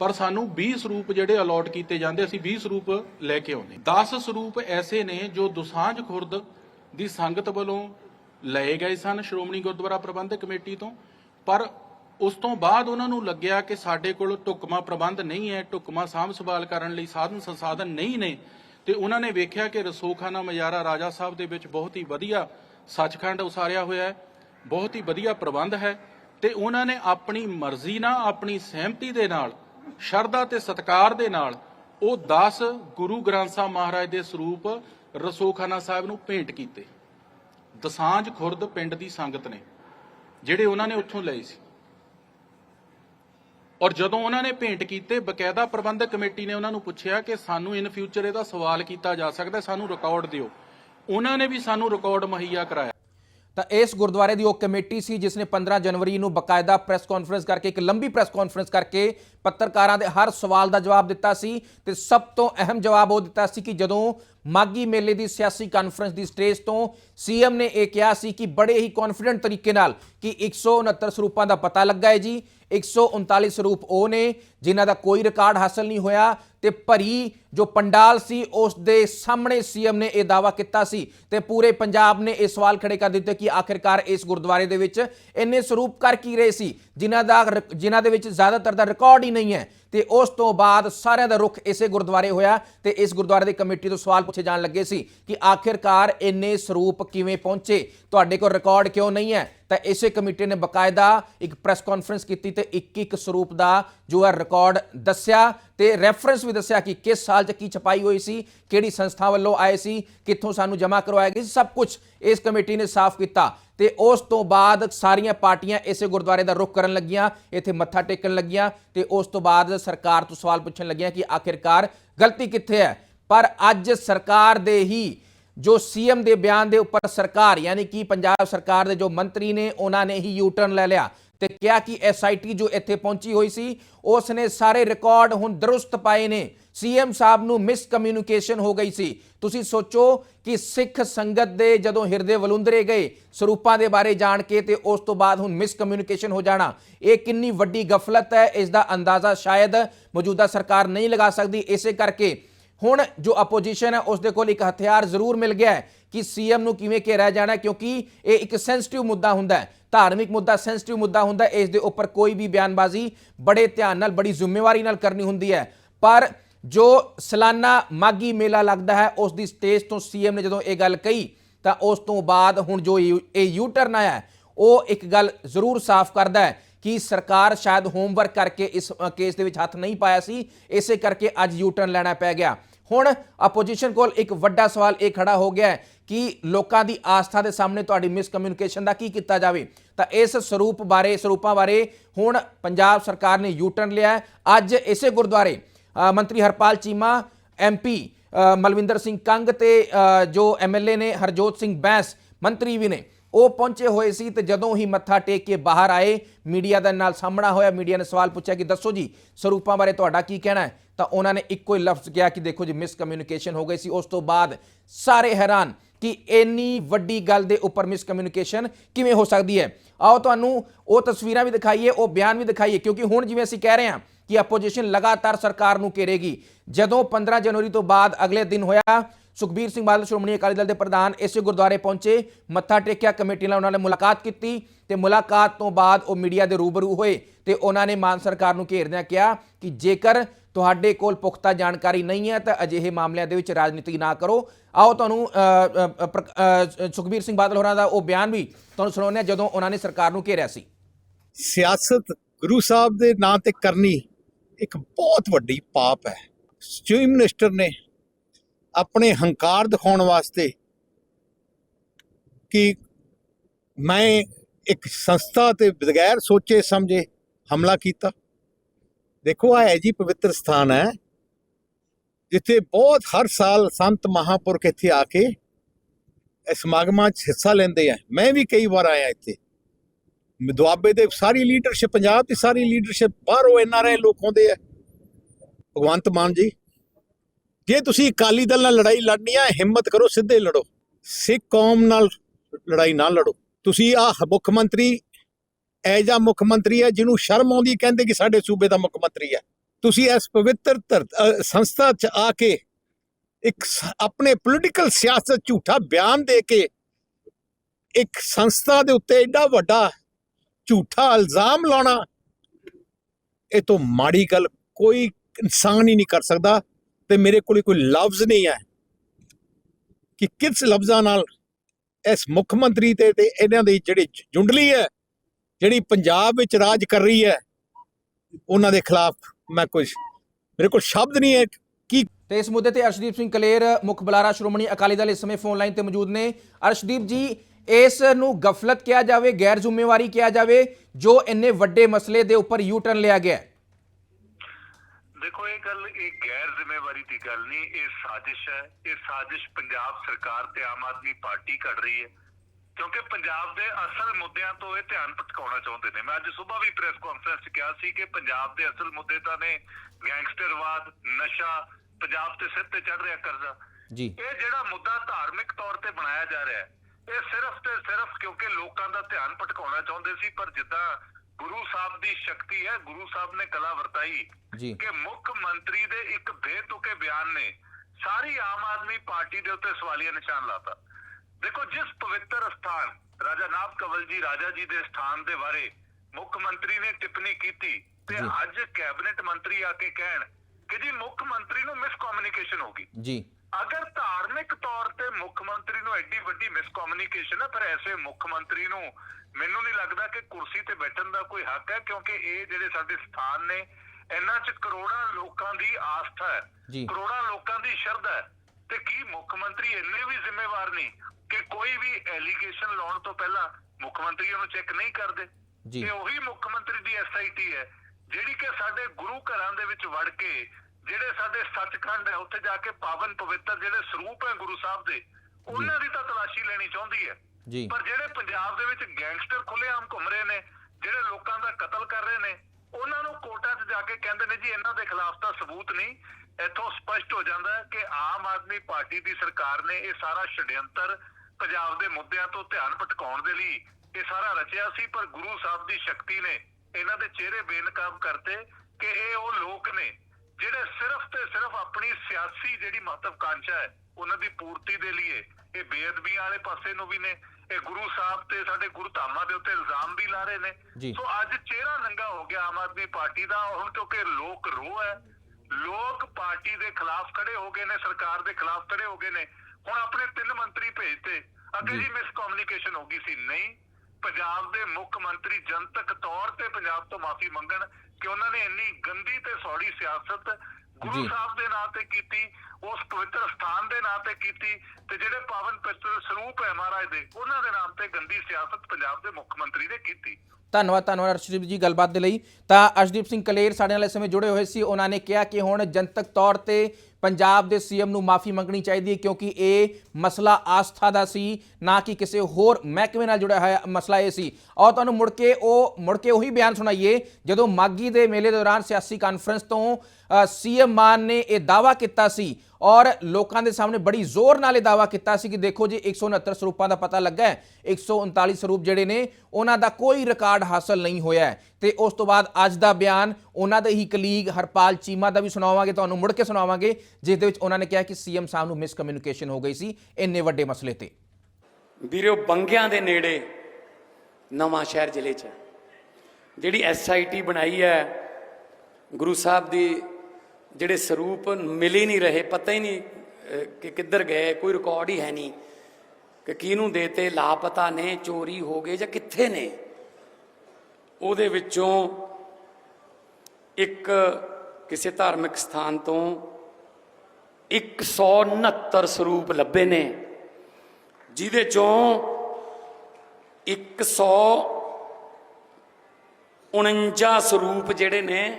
ਪਰ ਸਾਨੂੰ 20 ਸਰੂਪ ਜਿਹੜੇ ਅਲਾਟ ਕੀਤੇ ਜਾਂਦੇ, ਅਸੀਂ 20 ਸਰੂਪ ਲੈ ਕੇ ਆਉਂਦੇ 10 ਸਰੂਪ ਐਸੇ ਨੇ ਜੋ ਦੁਸਾਂਝ ਖੁਰਦ ਦੀ ਸੰਗਤ ਵੱਲੋਂ ਲਏ ਗਏ ਸਨ ਸ਼੍ਰੋਮਣੀ ਗੁਰਦੁਆਰਾ ਪ੍ਰਬੰਧਕ ਕਮੇਟੀ ਤੋਂ, ਪਰ ਉਸ ਤੋਂ ਬਾਅਦ ਉਹਨਾਂ ਨੂੰ ਲੱਗਿਆ ਕਿ ਸਾਡੇ ਕੋਲ ਢੁਕਮਾ ਪ੍ਰਬੰਧ ਨਹੀਂ ਹੈ ਢੁਕਮਾ ਸਾਂਭ ਸੰਭਾਲ ਕਰਨ ਲਈ ਸਾਧਨ ਸੰਸਾਧਨ ਨਹੀਂ ਨੇ। ਤੇ ਉਹਨਾਂ ਨੇ ਵੇਖਿਆ ਕਿ ਰਸੋਖਾਨਾ ਮਜਾਰਾ ਰਾਜਾ ਸਾਹਿਬ ਦੇ ਵਿੱਚ ਬਹੁਤ ਹੀ ਵਧੀਆ ਸੱਚਖੰਡ ਉਸਾਰਿਆ ਹੋਇਆ ਹੈ, ਬਹੁਤ ਹੀ ਵਧੀਆ ਪ੍ਰਬੰਧ ਹੈ ਤੇ ਉਹਨਾਂ ਨੇ ਆਪਣੀ ਮਰਜ਼ੀ ਨਾਲ, ਆਪਣੀ ਸਹਿਮਤੀ ਦੇ ਨਾਲ, ਸ਼ਰਧਾ ਤੇ ਸਤਕਾਰ ਦੇ ਨਾਲ ਉਹ 10 ਗੁਰੂ ਗ੍ਰੰਥ ਸਾਹਿਬ ਮਹਾਰਾਜ ਦੇ ਸਰੂਪ ਰਸੋਖਾਨਾ ਸਾਹਿਬ ਨੂੰ ਭੇਂਟ ਕੀਤੇ। ਦਸਾਂਝ ਖੁਰਦ ਪਿੰਡ ਦੀ ਸੰਗਤ ਨੇ, ਜਿਹੜੇ ਉਹਨਾਂ ਨੇ ਉੱਥੋਂ ਲਏ ਸੀ। ਔਰ ਜਦੋਂ ਉਹਨਾਂ ਨੇ ਭੇਂਟ ਕੀਤੇ, ਬਕਾਇਦਾ ਪ੍ਰਬੰਧਕ ਕਮੇਟੀ ਨੇ ਉਹਨਾਂ ਨੂੰ ਪੁੱਛਿਆ ਕਿ ਸਾਨੂੰ ਇਨ ਫਿਊਚਰ ਇਹਦਾ ਸਵਾਲ ਕੀਤਾ ਜਾ ਸਕਦਾ ਸਾਨੂੰ ਰਿਕਾਰਡ ਦਿਓ। ਉਹਨਾਂ ਨੇ ਵੀ ਸਾਨੂੰ ਰਿਕਾਰਡ ਮੁਹੱਈਆ ਕਰਾਇਆ। ਤਾਂ ਇਸ ਗੁਰਦੁਆਰੇ ਦੀ ਉਹ ਕਮੇਟੀ ਸੀ ਜਿਸ ਨੇ 15 ਜਨਵਰੀ ਨੂੰ ਬਕਾਇਦਾ ਪ੍ਰੈਸ ਕਾਨਫਰੰਸ ਕਰਕੇ, ਇੱਕ ਲੰਬੀ ਪ੍ਰੈਸ ਕਾਨਫਰੰਸ ਕਰਕੇ ਪੱਤਰਕਾਰਾਂ ਦੇ ਹਰ ਸਵਾਲ ਦਾ ਜਵਾਬ ਦਿੱਤਾ ਸੀ ਤੇ ਸਭ ਤੋਂ ਅਹਿਮ ਜਵਾਬ ਉਹ ਦਿੱਤਾ ਸੀ ਕਿ ਜਦੋਂ ਮਾਗੀ ਮੇਲੇ ਦੀ ਸਿਆਸੀ ਕਾਨਫਰੰਸ ਦੀ ਸਟੇਜ ਤੋਂ ਸੀਐਮ ਨੇ ਇਹ ਕਿਹਾ ਸੀ ਕਿ ਬੜੇ ਹੀ ਕੌਨਫੀਡੈਂਟ ਤਰੀਕੇ ਨਾਲ ਕਿ 169 ਸਰੂਪਾਂ ਦਾ ਪਤਾ ਲੱਗਾ ਹੈ ਜੀ। 139 ਸਰੂਪ ਉਹ ਨੇ ਜਿਨ੍ਹਾਂ ਦਾ ਕੋਈ ਰਿਕਾਰਡ ਹਾਸਲ ਨਹੀਂ ਹੋਇਆ ਤੇ ਭਰੀ ਜੋ ਪੰਡਾਲ ਸੀ, ਉਸ ਦੇ ਸਾਹਮਣੇ ਸੀਐਮ ਨੇ ਇਹ ਦਾਵਾ ਕੀਤਾ ਸੀ ਤੇ ਪੂਰੇ ਪੰਜਾਬ ਨੇ ਇਹ ਸਵਾਲ ਖੜੇ ਕਰ ਦਿੱਤੇ ਕਿ ਆਖਿਰਕਾਰ ਇਸ ਗੁਰਦੁਆਰੇ ਦੇ ਵਿੱਚ ਇੰਨੇ ਸਰੂਪ ਕਰ ਕੀ ਰਹੇ ਸੀ? ਜਿਨ੍ਹਾਂ ਦਾ ਰਿਕ- ਜਿਨ੍ਹਾਂ ਦੇ ਵਿੱਚ ਜ਼ਿਆਦਾਤਰ ਦਾ ਰਿਕਾਰਡ ਹੀ ਨਹੀਂ ਹੈ ਤੇ ਉਸ ਤੋਂ ਬਾਅਦ ਸਾਰਿਆਂ ਦਾ ਰੁਖ ਇਸੇ ਗੁਰਦੁਆਰੇ ਹੋਇਆ ਤੇ ਇਸ ਗੁਰਦੁਆਰੇ ਦੀ ਕਮੇਟੀ ਤੋਂ ਸਵਾਲ ਪੁੱਛੇ ਜਾਣ ਲੱਗੇ ਸੀ ਕਿ ਆਖਿਰਕਾਰ ਇੰਨੇ ਸਰੂਪ ਕਿਵੇਂ ਪਹੁੰਚੇ? ਤੁਹਾਡੇ ਕੋਲ ਰਿਕਾਰਡ ਕਿਉਂ ਨਹੀਂ ਹੈ? ਤਾਂ ਇਸੇ ਕਮੇਟੀ ਨੇ ਬਕਾਇਦਾ ਇੱਕ ਪ੍ਰੈਸ ਕਾਨਫਰੰਸ ਕੀਤੀ ਤੇ ਇੱਕ ਇੱਕ ਸਰੂਪ ਦਾ ਜੋ ਹੈ ਰਿਕਾਰਡ ਦੱਸਿਆ ਤੇ ਰੈਫਰੈਂਸ ਵੀ ਦੱਸਿਆ ਕਿ ਕਿਸ ਸਾਲ 'ਚ ਕੀ ਛਪਾਈ ਹੋਈ ਸੀ, ਕਿਹੜੀ ਸੰਸਥਾ ਵੱਲੋਂ ਆਏ ਸੀ, ਕਿੱਥੋਂ ਸਾਨੂੰ ਜਮ੍ਹਾਂ ਕਰਵਾਇਆ ਗਿਆ ਸੀ, ਸਭ ਕੁਝ ਇਸ ਕਮੇਟੀ ਨੇ ਸਾਫ਼ ਕੀਤਾ ਤੇ ਉਸ ਤੋਂ ਬਾਅਦ ਸਾਰੀਆਂ ਪਾਰਟੀਆਂ ਇਸੇ ਗੁਰਦੁਆਰੇ ਦਾ ਰੁਖ ਕਰਨ ਲੱਗੀਆਂ, ਇੱਥੇ ਮੱਥਾ ਟੇਕਣ ਲੱਗੀਆਂ ਤੇ ਉਸ ਤੋਂ ਬਾਅਦ ਸਰਕਾਰ ਤੋਂ ਸਵਾਲ ਪੁੱਛਣ ਲੱਗੀਆਂ ਕਿ ਆਖਿਰਕਾਰ ਗਲਤੀ ਕਿੱਥੇ ਹੈ। ਪਰ ਅੱਜ ਸਰਕਾਰ ਦੇ ਹੀ ਜੋ ਸੀਐਮ ਦੇ ਬਿਆਨ ਦੇ ਉੱਪਰ ਸਰਕਾਰ, ਯਾਨੀ ਕਿ ਪੰਜਾਬ ਸਰਕਾਰ ਦੇ ਜੋ ਮੰਤਰੀ ਨੇ, ਉਹਨਾਂ ਨੇ ਹੀ ਯੂ ਟਰਨ ਲੈ ਲਿਆ। ਤੇ ਕਿਹਾ ਕਿ ਐਸਆਈਟੀ ਜੋ ਇੱਥੇ ਪਹੁੰਚੀ ਹੋਈ ਸੀ ਉਸ ਨੇ ਸਾਰੇ ਰਿਕਾਰਡ ਹੁਣ ਦਰੁਸਤ ਪਾਏ ਨੇ। ਸੀਐਮ ਸਾਹਿਬ ਨੂੰ ਮਿਸ ਕਮਿਊਨੀਕੇਸ਼ਨ ਹੋ ਗਈ ਸੀ। ਤੁਸੀਂ ਸੋਚੋ ਕਿ ਸਿੱਖ ਸੰਗਤ ਦੇ ਜਦੋਂ ਹਿਰਦੇ ਵਲੁੰਦਰੇ ਗਏ, ਸਰੂਪਾਂ ਦੇ ਬਾਰੇ ਜਾਣ ਕੇ ਤੇ ਉਸ ਤੋਂ ਬਾਅਦ ਹੁਣ ਮਿਸ ਕਮਿਊਨੀਕੇਸ਼ਨ ਹੋ ਜਾਣਾ। ਇਹ ਕਿੰਨੀ ਵੱਡੀ ਗਫਲਤ ਹੈ, ਇਸ ਦਾ ਅੰਦਾਜ਼ਾ ਸ਼ਾਇਦ ਮੌਜੂਦਾ ਸਰਕਾਰ ਨਹੀਂ ਲਗਾ ਸਕਦੀ। ਇਸੇ ਕਰਕੇ ਹੁਣ ਜੋ ਆਪੋਜੀਸ਼ਨ ਹੈ ਉਸ ਦੇ ਕੋਲ ਇੱਕ ਹਥਿਆਰ ਜ਼ਰੂਰ ਮਿਲ ਗਿਆ ਹੈ। ਕਿ ਸੀਐਮ ਨੂੰ ਕਿਵੇਂ ਘੇਰਿਆ ਜਾਣਾ ਕਿਉਂਕਿ ਇਹ ਇੱਕ ਸੈਂਸਿਟਿਵ ਮੁੱਦਾ ਹੁੰਦਾ ਹੈ, ਧਾਰਮਿਕ ਮੁੱਦਾ ਸੈਂਸਿਟਿਵ ਮੁੱਦਾ ਹੁੰਦਾ ਇਸ ਦੇ ਉੱਪਰ ਕੋਈ ਵੀ ਬਿਆਨਬਾਜ਼ੀ ਬੜੇ ਧਿਆਨ ਨਾਲ, ਬੜੀ ਜ਼ਿੰਮੇਵਾਰੀ ਨਾਲ ਕਰਨੀ ਹੁੰਦੀ ਹੈ। ਪਰ ਜੋ ਸਾਲਾਨਾ ਮਾਗੀ ਮੇਲਾ ਲੱਗਦਾ ਹੈ, ਉਸ ਦੀ ਸਟੇਜ ਤੋਂ ਸੀਐਮ ਨੇ ਜਦੋਂ ਇਹ ਗੱਲ ਕਹੀ, ਤਾਂ ਉਸ ਤੋਂ ਬਾਅਦ ਹੁਣ ਜੋ ਇਹ ਇਹ ਯੂ ਟਰਨ ਆਇਆ ਉਹ ਇੱਕ ਗੱਲ ਜ਼ਰੂਰ ਸਾਫ਼ ਕਰਦਾ ਹੈ ਕਿ ਸਰਕਾਰ ਸ਼ਾਇਦ ਹੋਮਵਰਕ ਕਰਕੇ ਇਸ ਕੇਸ ਦੇ ਵਿੱਚ ਹੱਥ ਨਹੀਂ ਪਾਇਆ ਸੀ, ਇਸੇ ਕਰਕੇ ਅੱਜ ਯੂ ਟਰਨ ਲੈਣਾ ਪੈ ਗਿਆ। ਹੁਣ ਆਪੋਜੀਸ਼ਨ ਕੋਲ ਇੱਕ ਵੱਡਾ ਸਵਾਲ ਇਹ ਖੜਾ ਹੋ ਗਿਆ ਹੈ ਕਿ ਲੋਕਾਂ ਦੀ ਆਸਥਾ ਦੇ ਸਾਹਮਣੇ ਤੁਹਾਡੀ ਮਿਸਕਮਿਊਨੀਕੇਸ਼ਨ ਦਾ ਕੀ ਕੀਤਾ ਜਾਵੇ? ਤਾਂ ਇਸ ਸਰੂਪ ਬਾਰੇ ਸਰੂਪਾਂ ਬਾਰੇ ਹੁਣ ਪੰਜਾਬ ਸਰਕਾਰ ਨੇ ਯੂ ਟਰਨ ਲਿਆ ਅੱਜ ਇਸੇ ਗੁਰਦੁਆਰੇ ਮੰਤਰੀ ਹਰਪਾਲ ਚੀਮਾ ਐਮਪੀ ਮਲਵਿੰਦਰ ਸਿੰਘ ਕੰਗ ਤੇ ਅ, ਜੋ ਐਮਐਲਏ ਨੇ ਹਰਜੋਤ ਸਿੰਘ ਬੈਂਸ ਮੰਤਰੀ ਵੀ ਨੇ ਉਹ ਪਹੁੰਚੇ ਹੋਏ ਸੀ ਤੇ ਜਦੋਂ ਹੀ ਮੱਥਾ ਟੇਕ ਕੇ ਬਾਹਰ ਆਏ ਮੀਡੀਆ ਦੇ ਨਾਲ ਸਾਹਮਣਾ ਹੋਇਆ ਮੀਡੀਆ ਨੇ ਸਵਾਲ ਪੁੱਛਿਆ ਕਿ ਦੱਸੋ ਜੀ ਸਰੂਪਾਂ ਬਾਰੇ ਤੁਹਾਡਾ ਕੀ ਕਹਿਣਾ ਹੈ? ਤਾਂ ਉਹਨਾਂ ਨੇ ਇੱਕੋ ਹੀ ਲਫ਼ਜ਼ ਕਿਹਾ ਕਿ ਦੇਖੋ ਜੀ ਮਿਸ ਕਮਿਊਨੀਕੇਸ਼ਨ ਹੋ ਗਈ ਸੀ। ਉਸ ਤੋਂ ਬਾਅਦ ਸਾਰੇ ਹੈਰਾਨ ਕਿ ਇੰਨੀ ਵੱਡੀ ਗੱਲ ਦੇ ਉੱਪਰ ਮਿਸ ਕਮਿਊਨੀਕੇਸ਼ਨ ਕਿਵੇਂ ਹੋ ਸਕਦੀ ਹੈ? ਆਓ ਤੁਹਾਨੂੰ ਉਹ ਤਸਵੀਰਾਂ ਵੀ ਦਿਖਾਈਏ, ਉਹ ਬਿਆਨ ਵੀ ਦਿਖਾਈਏ, ਕਿਉਂਕਿ ਹੁਣ ਜਿਵੇਂ ਅਸੀਂ ਕਹਿ ਰਹੇ ਹਾਂ ਕਿ ਆਪੋਜੀਸ਼ਨ ਲਗਾਤਾਰ ਸਰਕਾਰ ਨੂੰ ਘੇਰੇਗੀ। ਜਦੋਂ 15 ਜਨਵਰੀ ਤੋਂ ਬਾਅਦ ਅਗਲੇ ਦਿਨ ਹੋਇਆ, ਸੁਖਬੀਰ ਸਿੰਘ ਬਾਦਲ, ਸ਼੍ਰੋਮਣੀ ਅਕਾਲੀ ਦਲ ਦੇ ਪ੍ਰਧਾਨ ਇਸੇ ਗੁਰਦੁਆਰੇ ਪਹੁੰਚੇ, ਮੱਥਾ ਟੇਕਿਆ, ਕਮੇਟੀ ਨਾਲ ਉਹਨਾਂ ਨੇ ਮੁਲਾਕਾਤ ਕੀਤੀ ਤੇ ਮੁਲਾਕਾਤ ਤੋਂ ਬਾਅਦ ਉਹ ਮੀਡੀਆ ਦੇ ਰੂਬਰੂ ਹੋਏ ਤੇ ਉਹਨਾਂ ਨੇ ਮਾਨ ਸਰਕਾਰ ਨੂੰ ਘੇਰਦਿਆਂ ਕਿਹਾ ਕਿ ਜੇਕਰ ਤੁਹਾਡੇ ਕੋਲ ਪੁਖਤਾ ਜਾਣਕਾਰੀ ਨਹੀਂ ਹੈ ਤਾਂ ਅਜਿਹੇ ਮਾਮਲਿਆਂ ਦੇ ਵਿੱਚ ਰਾਜਨੀਤੀ ਨਾ ਕਰੋ। ਆਓ ਤੁਹਾਨੂੰ ਸੁਖਬੀਰ ਸਿੰਘ ਬਾਦਲ ਹੋਰਾਂ ਦਾ ਉਹ ਬਿਆਨ ਵੀ ਤੁਹਾਨੂੰ ਸੁਣਾਉਂਦੇ ਹਾਂ ਜਦੋਂ ਉਹਨਾਂ ਨੇ ਸਰਕਾਰ ਨੂੰ ਘੇਰਿਆ ਸੀ। ਸਿਆਸਤ ਗੁਰੂ ਸਾਹਿਬ ਦੇ ਨਾਂ ਤੇ ਕਰਨੀ ਇੱਕ ਬਹੁਤ ਵੱਡੀ ਪਾਪ ਹੈ। ਚੀਫ ਮਿਨਿਸਟਰ ਨੇ ਆਪਣੇ ਹੰਕਾਰ ਦਿਖਾਉਣ ਵਾਸਤੇ ਕਿ ਮੈਂ ਇੱਕ ਸੰਸਥਾ ਤੇ ਬਗੈਰ ਸੋਚੇ ਸਮਝੇ ਹਮਲਾ ਕੀਤਾ। ਦੇਖੋ ਆ ਹੈ ਜੀ ਪਵਿੱਤਰ ਸਥਾਨ ਹੈ, ਜਿੱਥੇ ਬਹੁਤ ਹਰ ਸਾਲ ਸੰਤ ਮਹਾਪੁਰਖ ਇੱਥੇ ਆ ਕੇ ਸਮਾਗਮਾਂ 'ਚ ਹਿੱਸਾ ਲੈਂਦੇ ਆ। ਮੈਂ ਵੀ ਕਈ ਵਾਰ ਆਇਆ ਇੱਥੇ। ਦੁਆਬੇ ਦੇ ਸਾਰੀ ਲੀਡਰਸ਼ਿਪ ਪੰਜਾਬ ਦੀ ਸਾਰੀ ਲੀਡਰਸ਼ਿਪ ਬਾਹਰੋਂ ਐਨਆਰਆਈ ਲੋਕ ਆਉਂਦੇ ਆ। ਭਗਵੰਤ ਮਾਨ ਜੀ, ਜੇ ਤੁਸੀਂ ਅਕਾਲੀ ਦਲ ਨਾਲ ਲੜਾਈ ਲੜਨੀ ਆ, ਹਿੰਮਤ ਕਰੋ, ਸਿੱਧੇ ਲੜੋ। ਸਿੱਖ ਕੌਮ ਨਾਲ ਲੜਾਈ ਨਾ ਲੜੋ। ਤੁਸੀਂ ਆ ਮੁੱਖ ਮੰਤਰੀ ਐ ਜਾਂ ਮੁੱਖ ਮੰਤਰੀ ਹੈ ਜਿਹਨੂੰ ਸ਼ਰਮ ਆਉਂਦੀ, ਕਹਿੰਦੇ ਕਿ ਸਾਡੇ ਸੂਬੇ ਦਾ ਮੁੱਖ ਮੰਤਰੀ ਹੈ। ਤੁਸੀਂ ਇਸ ਪਵਿੱਤਰ ਧਰਤ- ਸੰਸਥਾ ਚ ਆ ਕੇ ਇੱਕ ਆਪਣੇ ਪੋਲੀਟੀਕਲ ਸਿਆਸਤ ਝੂਠਾ ਬਿਆਨ ਦੇ ਕੇ ਇੱਕ ਸੰਸਥਾ ਦੇ ਉੱਤੇ ਐਡਾ ਵੱਡਾ ਝੂਠਾ ਇਲਜ਼ਾਮ ਲਾਉਣਾ, ਇਹ ਤੋਂ ਮਾੜੀ ਗੱਲ ਕੋਈ ਇਨਸਾਨ ਹੀ ਨਹੀਂ ਕਰ ਸਕਦਾ ਤੇ ਮੇਰੇ ਕੋਲ ਕੋਈ ਲਫ਼ਜ਼ ਨਹੀਂ ਹੈ ਕਿ ਕਿਸ ਲਫ਼ਜ਼ਾਂ ਨਾਲ ਇਸ ਮੁੱਖ ਮੰਤਰੀ ਤੇ ਤੇ ਇਹਨਾਂ ਦੀ ਜਿਹੜੀ ਜੁੰਡਲੀ ਹੈ ਜਿਹੜੀ ਪੰਜਾਬ ਵਿੱਚ ਰਾਜ ਕਰ ਰਹੀ ਹੈ ਉਹਨਾਂ ਦੇ ਖਿਲਾਫ ਮੈਂ ਕੁਝ ਮੇਰੇ ਕੋਲ ਸ਼ਬਦ ਨਹੀਂ ਹੈ ਕੀ ਤੇ ਇਸ ਮੁੱਦੇ ਤੇ ਅਰਸ਼ਦੀਪ ਸਿੰਘ ਕਲੇਰ ਮੁੱਖ ਬੁਲਾਰਾ ਸ਼੍ਰੋਮਣੀ ਅਕਾਲੀ ਦਲ ਇਸ ਸਮੇਂ ਫੋਨ ਲਾਈਨ ਤੇ ਮੌਜੂਦ ਨੇ। ਅਰਸ਼ਦੀਪ ਜੀ ਇਸ ਨੂੰ ਗਫਲਤ ਕਿਹਾ ਜਾਵੇ ਗੈਰ ਜ਼ਿੰਮੇਵਾਰੀ ਕਿਹਾ ਜਾਵੇ ਜੋ ਇੰਨੇ ਵੱਡੇ ਮਸਲੇ ਦੇ ਉੱਪਰ ਯੂ ਟਰਨ ਲਿਆ ਗਿਆ ਹੈ। ਦੇਖੋ ਇਹ ਗੱਲ ਇਹ ਗੈਰ ਜ਼ਿੰਮੇਵਾਰੀ ਦੀ ਗੱਲ ਨਹੀਂ ਇਹ ਸਾਜ਼ਿਸ਼ ਹੈ। ਇਹ ਸਾਜ਼ਿਸ਼ ਪੰਜਾਬ ਸਰਕਾਰ ਤੇ ਆਮ ਆਦਮੀ ਪਾਰਟੀ ਕਰ ਰਹੀ ਹੈ। ਕਿਉਂਕਿ ਪੰਜਾਬ ਦੇ ਅਸਲ ਮੁੱਦਿਆਂ ਤੋਂ ਇਹ ਧਿਆਨ ਭਟਕਾਉਣਾ ਚਾਹੁੰਦੇ ਨੇ। ਮੈਂ ਅੱਜ ਸਵੇਰ ਵੀ ਪ੍ਰੈਸ ਕਾਨਫਰੰਸ 'ਚ ਕਿਹਾ ਸੀ ਕਿ ਪੰਜਾਬ ਦੇ ਅਸਲ ਮੁੱਦੇ ਤਾਂ ਨੇ ਗੈਂਗਸਟਰਵਾਦ ਨਸ਼ਾ ਪੰਜਾਬ ਤੇ ਸਿਰ ਤੇ ਚੜ ਰਿਹਾ ਕਰਜ਼ਾ। ਜੀ। ਇਹ ਜਿਹੜਾ ਮੁੱਦਾ ਧਾਰਮਿਕ ਤੌਰ ਤੇ ਬਣਾਇਆ ਜਾ ਰਿਹਾ ਹੈ ਇਹ ਸਿਰਫ ਤੇ ਸਿਰਫ ਕਿਉਂਕਿ ਲੋਕਾਂ ਦਾ ਧਿਆਨ ਭਟਕਾਉਣਾ ਚਾਹੁੰਦੇ ਸੀ ਪਰ ਜਿੱਦਾਂ ਗੁਰੂ ਸਾਹਿਬ ਦੀ ਸ਼ਕਤੀ ਹੈ ਗੁਰੂ ਸਾਹਿਬ ਨੇ ਕਲਾ ਵਰਤਾਈ ਕਿ ਮੁੱਖ ਮੰਤਰੀ ਦੇ ਇੱਕ ਬੇਤੁਕੇ ਬਿਆਨ ਨੇ ਸਾਰੀ ਆਮ ਆਦਮੀ ਪਾਰਟੀ ਦੇ ਉੱਤੇ ਸਵਾਲੀਆ ਨਿਸ਼ਾਨ ਲਾਤਾ। ਦੇਖੋ ਜਿਸ ਪਵਿੱਤਰ ਸਥਾਨ ਰਾਜਾ ਨਾਭ ਕਵਲ ਜੀ ਰਾਜਾ ਜੀ ਦੇ ਸਥਾਨ ਦੇ ਬਾਰੇ ਮੁੱਖ ਮੰਤਰੀ ਨੇ ਟਿੱਪਣੀ ਕੀਤੀ ਤੇ। ਅੱਜ ਕੈਬਨਿਟ ਮੰਤਰੀ ਆ ਕੇ ਕਹਿਣ ਕਿ ਜੀ ਮੁੱਖ ਮੰਤਰੀ ਨੂੰ ਮਿਸਕਮਿਊਨੀਕੇਸ਼ਨ ਹੋ ਗਈ ਜੀ ਅਗਰ ਧਾਰਮਿਕ ਤੌਰ ਤੇ ਮੁੱਖ ਮੰਤਰੀ ਨੂੰ ਐਡੀ ਵੱਡੀ ਮਿਸਕਮਿਊਨੀਕੇਸ਼ਨ ਹੈ ਫਿਰ ਐਸੇ ਮੁੱਖ ਮੰਤਰੀ ਨੂੰ ਮੈਨੂੰ ਨਹੀਂ ਲੱਗਦਾ ਕਿ ਕੁਰਸੀ ਤੇ ਬੈਠਣ ਦਾ ਕੋਈ ਹੱਕ ਹੈ ਕਿਉਂਕਿ ਇਹ ਜਿਹੜੇ ਸਾਡੇ ਸਥਾਨ ਨੇ ਇਹਨਾਂ 'ਚ ਕਰੋੜਾਂ ਲੋਕਾਂ ਦੀ ਆਸਥਾ ਹੈ। ਕਰੋੜਾਂ ਲੋਕਾਂ ਦੀ ਸ਼ਰਧਾ ਹੈ ਤੇ ਕੀ ਮੁੱਖ ਮੰਤਰੀ ਇੰਨੇ ਵੀ ਜ਼ਿੰਮੇਵਾਰ ਨਹੀਂ ਕਿ ਕੋਈ ਵੀ ਐਲੀਗੇਸ਼ਨ ਲਾਉਣ ਤੋਂ ਪਹਿਲਾਂ ਮੁੱਖ ਮੰਤਰੀ ਉਹਨੂੰ ਚੈੱਕ ਨਹੀਂ ਕਰਦੇ। ਜੀ। ਇਹ ਉਹੀ ਮੁੱਖ ਮੰਤਰੀ ਦੀ ਐਸਆਈਟੀ ਹੈ ਜਿਹੜੀ ਕਿ ਸਾਡੇ ਗੁਰੂ ਘਰਾਂ ਦੇ ਵਿੱਚ ਵੜ ਕੇ ਜਿਹੜੇ ਸਾਡੇ ਸੱਚਖੰਡ ਹੈ ਉੱਥੇ ਜਾ ਕੇ ਪਾਵਨ ਪਵਿੱਤਰ ਜਿਹੜੇ ਸਰੂਪ ਹੈ ਗੁਰੂ ਸਾਹਿਬ ਦੇ ਉਹਨਾਂ ਦੀ ਤਾਂ ਤਲਾਸ਼ੀ ਲੈਣੀ ਚਾਹੁੰਦੀ ਹੈ। ਜੀ। ਪਰ ਜਿਹੜੇ ਪੰਜਾਬ ਦੇ ਵਿੱਚ ਗੈਂਗਸਟਰ ਖੁੱਲੇਆਮ ਘੁੰਮ ਰਹੇ ਨੇ ਜਿਹੜੇ ਲੋਕਾਂ ਦਾ ਕਤਲ ਕਰ ਰਹੇ ਨੇ ਉਹਨਾਂ ਨੂੰ ਕੋਰਟਾਂ 'ਚ ਜਾ ਕੇ ਕਹਿੰਦੇ ਨੇ ਜੀ ਇਹਨਾਂ ਦੇ ਖਿਲਾਫ ਤਾਂ ਸਬੂਤ ਨਹੀਂ। ਇੱਥੋਂ ਸਪਸ਼ਟ ਹੋ ਜਾਂਦਾ ਹੈ ਕਿ ਆਮ ਆਦਮੀ ਪਾਰਟੀ ਦੀ ਸਰਕਾਰ ਨੇ ਇਹ ਸਾਰਾ ਛੜਯੰਤਰ ਪੰਜਾਬ ਦੇ ਮੁੱਦਿਆਂ ਤੋਂ ਧਿਆਨ ਭਟਕਾਉਣ ਦੇ ਲਈ ਇਹ ਸਾਰਾ ਰਚਿਆ ਸੀ ਪਰ ਗੁਰੂ ਸਾਹਿਬ ਦੀ ਸ਼ਕਤੀ ਨੇ ਇਹਨਾਂ ਦੇ ਚਿਹਰੇ ਬੇਨਕਾਬ ਕਰਤੇ ਕਿ ਇਹ ਉਹ ਲੋਕ ਨੇ ਜਿਹੜੇ ਸਿਰਫ ਤੇ ਸਿਰਫ ਆਪਣੀ ਸਿਆਸੀ ਜਿਹੜੀ ਮਹੱਤਵਕਾਂକ୍ଷା ਹੈ ਉਹਨਾਂ ਦੀ ਪੂਰਤੀ ਦੇ ਲਈ ਇਹ ਬੇਅਦਬੀਆਂ ਵਾਲੇ ਪਾਸੇ ਨੂੰ ਵੀ ਨੇ ਇਹ ਗੁਰੂ ਸਾਹਿਬ ਤੇ ਸਾਡੇ ਗੁਰੂ ਧਾਮਾਂ ਦੇ ਉੱਤੇ ਇਲਜ਼ਾਮ ਵੀ ਲਾ ਰਹੇ ਨੇ। ਸੋ ਅੱਜ ਚਿਹਰਾ ਨੰਗਾ ਹੋ ਗਿਆ ਆਮ ਆਦਮੀ ਪਾਰਟੀ ਦਾ ਹੁਣ ਕਿਉਂਕਿ ਲੋਕ ਰੋਹ ਹੈ ਲੋਕ ਪਾਰਟੀ ਦੇ ਖਿਲਾਫ ਖੜੇ ਹੋ ਗਏ ਨੇ ਸਰਕਾਰ ਦੇ ਖਿਲਾਫ ਖੜੇ ਹੋ ਗਏ ਨੇ ਹੁਣ ਆਪਣੇ ਤਿੰਨ ਮੰਤਰੀ ਭੇਜਤੇ। ਅੱਗੇ ਜੀ। ਮਿਸਕਮਿਊਨੀਕੇਸ਼ਨ ਹੋ ਗਈ ਸੀ। ਨਹੀਂ ਪੰਜਾਬ ਦੇ ਮੁੱਖ ਮੰਤਰੀ ਜਨਤਕ ਤੌਰ ਤੇ ਪੰਜਾਬ ਤੋਂ ਮਾਫੀ ਮੰਗਣ ਕਿ ਉਹਨਾਂ ਨੇ ਇੰਨੀ ਗੰਦੀ ਤੇ ਸੌੜੀ ਸਿਆਸਤ ਗੁਰੂ। ਸਾਹਿਬ ਦੇ ਨਾਂ ਤੇ ਕੀਤੀ ਉਸ ਪਵਿੱਤਰ ਸਥਾਨ ਦੇ ਨਾਂ ਤੇ ਕੀਤੀ ਤੇ ਜਿਹੜੇ ਪਾਵਨ ਪਵਿੱਤਰ ਸਰੂਪ ਹੈ ਮਹਾਰਾਜ ਦੇ ਉਹਨਾਂ ਦੇ ਨਾਮ ਤੇ ਗੰਦੀ ਸਿਆਸਤ ਪੰਜਾਬ ਦੇ ਮੁੱਖ ਮੰਤਰੀ ਨੇ ਕੀਤੀ। ਧੰਨਵਾਦ ਧੰਨਵਾਦ ਅਰਸ਼ਦੀਪ ਜੀ ਗੱਲਬਾਤ ਦੇ ਲਈ। ਤਾਂ ਅਰਸ਼ਦੀਪ ਸਿੰਘ ਕਲੇਰ ਸਾਡੇ ਨਾਲ ਇਸ ਸਮੇਂ ਜੁੜੇ ਹੋਏ ਸੀ। ਉਹਨਾਂ ਨੇ ਕਿਹਾ ਕਿ ਹੁਣ ਜਨਤਕ ਤੌਰ ਤੇ ਪੰਜਾਬ ਦੇ ਸੀਐਮ ਨੂੰ ਮਾਫੀ ਮੰਗਣੀ ਚਾਹੀਦੀ ਹੈ ਕਿਉਂਕਿ ਇਹ ਮਸਲਾ ਆਸਥਾ ਦਾ ਸੀ, ਨਾ ਕਿ ਕਿਸੇ ਹੋਰ ਮਹਿਕਮੇ ਨਾਲ ਜੁੜਿਆ ਹੋਇਆ ਮਸਲਾ ਇਹ ਸੀ। ਔਰ ਤੁਹਾਨੂੰ ਮੁੜ ਕੇ ਉਹ, ਮੁੜ ਕੇ ਉਹੀ ਬਿਆਨ ਸੁਣਾਈਏ। ਜਦੋਂ ਮਾਗੀ ਦੇ ਮੇਲੇ ਦੌਰਾਨ ਸਿਆਸੀ ਕਾਨਫਰੰਸ ਤੋਂ ਸੀਐਮ ਮਾਨ ਨੇ ਇਹ ਦਾਵਾ ਕੀਤਾ ਸੀ ਔਰ ਲੋਕਾਂ ਦੇ ਸਾਹਮਣੇ ਬੜੀ ਜ਼ੋਰ ਨਾਲ ਇਹ ਦਾਵਾ ਕੀਤਾ ਸੀ ਕਿ ਦੇਖੋ ਜੀ 169 ਸਰੂਪਾਂ ਦਾ ਪਤਾ ਲੱਗਾ ਹੈ 139 ਸਰੂਪ ਜਿਹੜੇ ਨੇ, ਉਹਨਾਂ ਦਾ ਕੋਈ ਰਿਕਾਰਡ ਹਾਸਲ ਨਹੀਂ ਹੋਇਆ ਹੈ ਤੇ ਉਸ ਤੋਂ ਬਾਅਦ ਅੱਜ ਦਾ ਬਿਆਨ, ਉਹਨਾਂ ਦੇ ਹੀ ਕਲੀਗ ਹਰਪਾਲ ਚੀਮਾ ਦਾ ਵੀ ਸੁਣਾਵਾਂਗੇ, ਤੁਹਾਨੂੰ ਮੁੜ ਕੇ ਸੁਣਾਵਾਂਗੇ, ਜਿਸ ਦੇ ਵਿੱਚ ਉਹਨਾਂ ਨੇ ਕਿਹਾ ਕਿ ਸੀਐਮ ਸਾਹਿਬ ਨੂੰ ਮਿਸਕਮਿਊਨੀਕੇਸ਼ਨ ਹੋ ਗਈ ਸੀ, ਇੰਨੇ ਵੱਡੇ ਮਸਲੇ ਤੇ ਵੀਰੋ, ਬੰਗਿਆਂ ਦੇ ਨੇੜੇ ਨਵਾਂ ਸ਼ਹਿਰ ਜ਼ਿਲ੍ਹੇ 'ਚ ਹੈ। ਜਿਹੜੀ ਐਸਆਈਟੀ ਬਣਾਈ ਹੈ, ਗੁਰੂ ਸਾਹਿਬ ਦੀ ਜਿਹੜੇ ਸਰੂਪ ਮਿਲ ਹੀ ਨਹੀਂ ਰਹੇ, ਪਤਾ ਹੀ ਨਹੀਂ ਕਿ ਕਿੱਧਰ ਗਏ, ਕੋਈ ਰਿਕਾਰਡ ਹੀ ਹੈ ਨਹੀਂ ਕਿ ਕਿਹਨੂੰ ਦੇਤੇ, ਲਾਪਤਾ ਨੇ, ਚੋਰੀ ਹੋ ਗਏ ਜਾਂ ਕਿੱਥੇ ਨੇ। ਉਹਦੇ ਵਿੱਚੋਂ ਇੱਕ ਕਿਸੇ ਧਾਰਮਿਕ ਸਥਾਨ ਤੋਂ 169 ਸਰੂਪ ਲੱਭੇ ਨੇ, ਜਿਹਦੇ ਚੋਂ 149 ਸਰੂਪ ਜਿਹੜੇ ਨੇ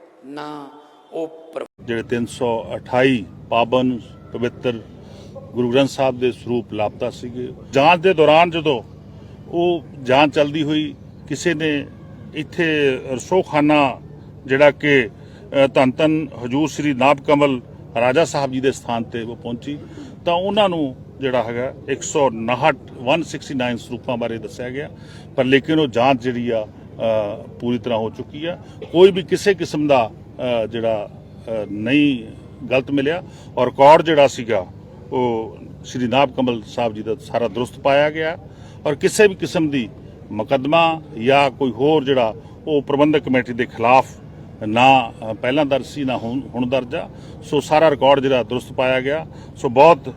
ਨਾ ਉਹ ਪਰ- ਜਿਹੜੇ 328 ਪਾਵਨ ਪਵਿੱਤਰ ਗੁਰੂ ਗ੍ਰੰਥ ਸਾਹਿਬ ਦੇ ਸਰੂਪ ਲਾਪਤਾ ਸੀਗੇ। ਜਾਂਚ ਦੇ ਦੌਰਾਨ ਜਦੋਂ ਉਹ ਜਾਂਚ ਚੱਲਦੀ ਹੋਈ ਕਿਸੇ ਨੇ ਇੱਥੇ ਰਸੋਖਾਨਾ ਜਿਹੜਾ ਕਿ ਅ, ਧੰਨ ਧੰਨ ਹਜੂਰ ਸ੍ਰੀ ਨਾਭ ਕਮਲ ਰਾਜਾ ਸਾਹਿਬ ਜੀ ਦੇ ਸਥਾਨ ਤੇ ਉਹ ਪਹੁੰਚੀ ਤਾਂ ਉਹਨਾਂ ਨੂੰ ਜਿਹੜਾ ਹੈਗਾ 159 169 ਸਰੂਪਾਂ ਬਾਰੇ ਦੱਸਿਆ ਗਿਆ। ਪਰ ਲੇਕਿਨ ਉਹ ਜਾਂਚ ਜਿਹੜੀ ਆ ਪੂਰੀ ਤਰ੍ਹਾਂ ਹੋ ਚੁੱਕੀ ਆ ਕੋਈ ਵੀ ਕਿਸੇ ਕਿਸਮ ਦਾ ਜਿਹੜਾ ਨਹੀਂ ਗਲਤ ਮਿਲਿਆ ਔਰ ਰਿਕਾਰਡ ਜਿਹੜਾ ਸੀਗਾ, ਉਹ ਸ਼੍ਰੀ ਨਾਭ ਕਮਲ ਸਾਹਿਬ ਜੀ ਦਾ ਸਾਰਾ ਦਰੁਸਤ ਪਾਇਆ ਗਿਆ ਔਰ ਕਿਸੇ ਵੀ ਕਿਸਮ ਦੀ ਮੁਕੱਦਮਾ ਜਾਂ ਕੋਈ ਹੋਰ ਜਿਹੜਾ, ਉਹ ਪ੍ਰਬੰਧਕ ਕਮੇਟੀ ਦੇ ਖਿਲਾਫ ਨਾ ਪਹਿਲਾਂ ਦਰਜ ਸੀ, ਨਾ ਹੁਣ ਹੁਣ ਦਰਜ ਆ। ਸੋ ਸਾਰਾ ਰਿਕਾਰਡ ਜਿਹੜਾ ਦਰੁਸਤ ਪਾਇਆ ਗਿਆ। ਸੋ ਬਹੁਤ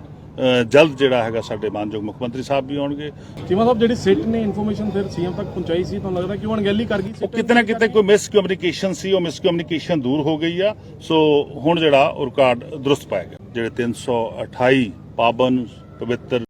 ਜਲਦ ਜਿਹੜਾ ਹੈਗਾ ਸਾਡੇ ਮਾਨਯੋਗ ਮੁੱਖ ਮੰਤਰੀ ਸਾਹਿਬ ਵੀ ਆਉਣਗੇ। ਚੀਮਾ ਸਾਹਿਬ ਜਿਹੜੀ ਸਿੱਟ ਨੇ ਇਨਫੋਰਮੇਸ਼ਨ ਫਿਰ ਸੀਐਮ ਤੱਕ ਪਹੁੰਚਾਈ ਸੀ ਤੁਹਾਨੂੰ ਲੱਗਦਾ ਕਿ ਉਹ ਅਣਗਹਿਲੀ ਕਰ ਗਈ ਸੀ? ਕਿਤੇ ਨਾ ਕਿਤੇ ਕੋਈ ਮਿਸਕਮਿਊਨੀਕੇਸ਼ਨ ਸੀ ਉਹ ਮਿਸਕਮਿਊਨੀਕੇਸ਼ਨ ਦੂਰ ਹੋ ਗਈ ਆ। ਸੋ ਹੁਣ ਜਿਹੜਾ ਉਹ ਰਿਕਾਰਡ ਦਰੁਸਤ ਪਾਇਆ ਗਿਆ। ਜਿਹੜੇ 328 ਪਾਵਨ ਪਵਿੱਤਰ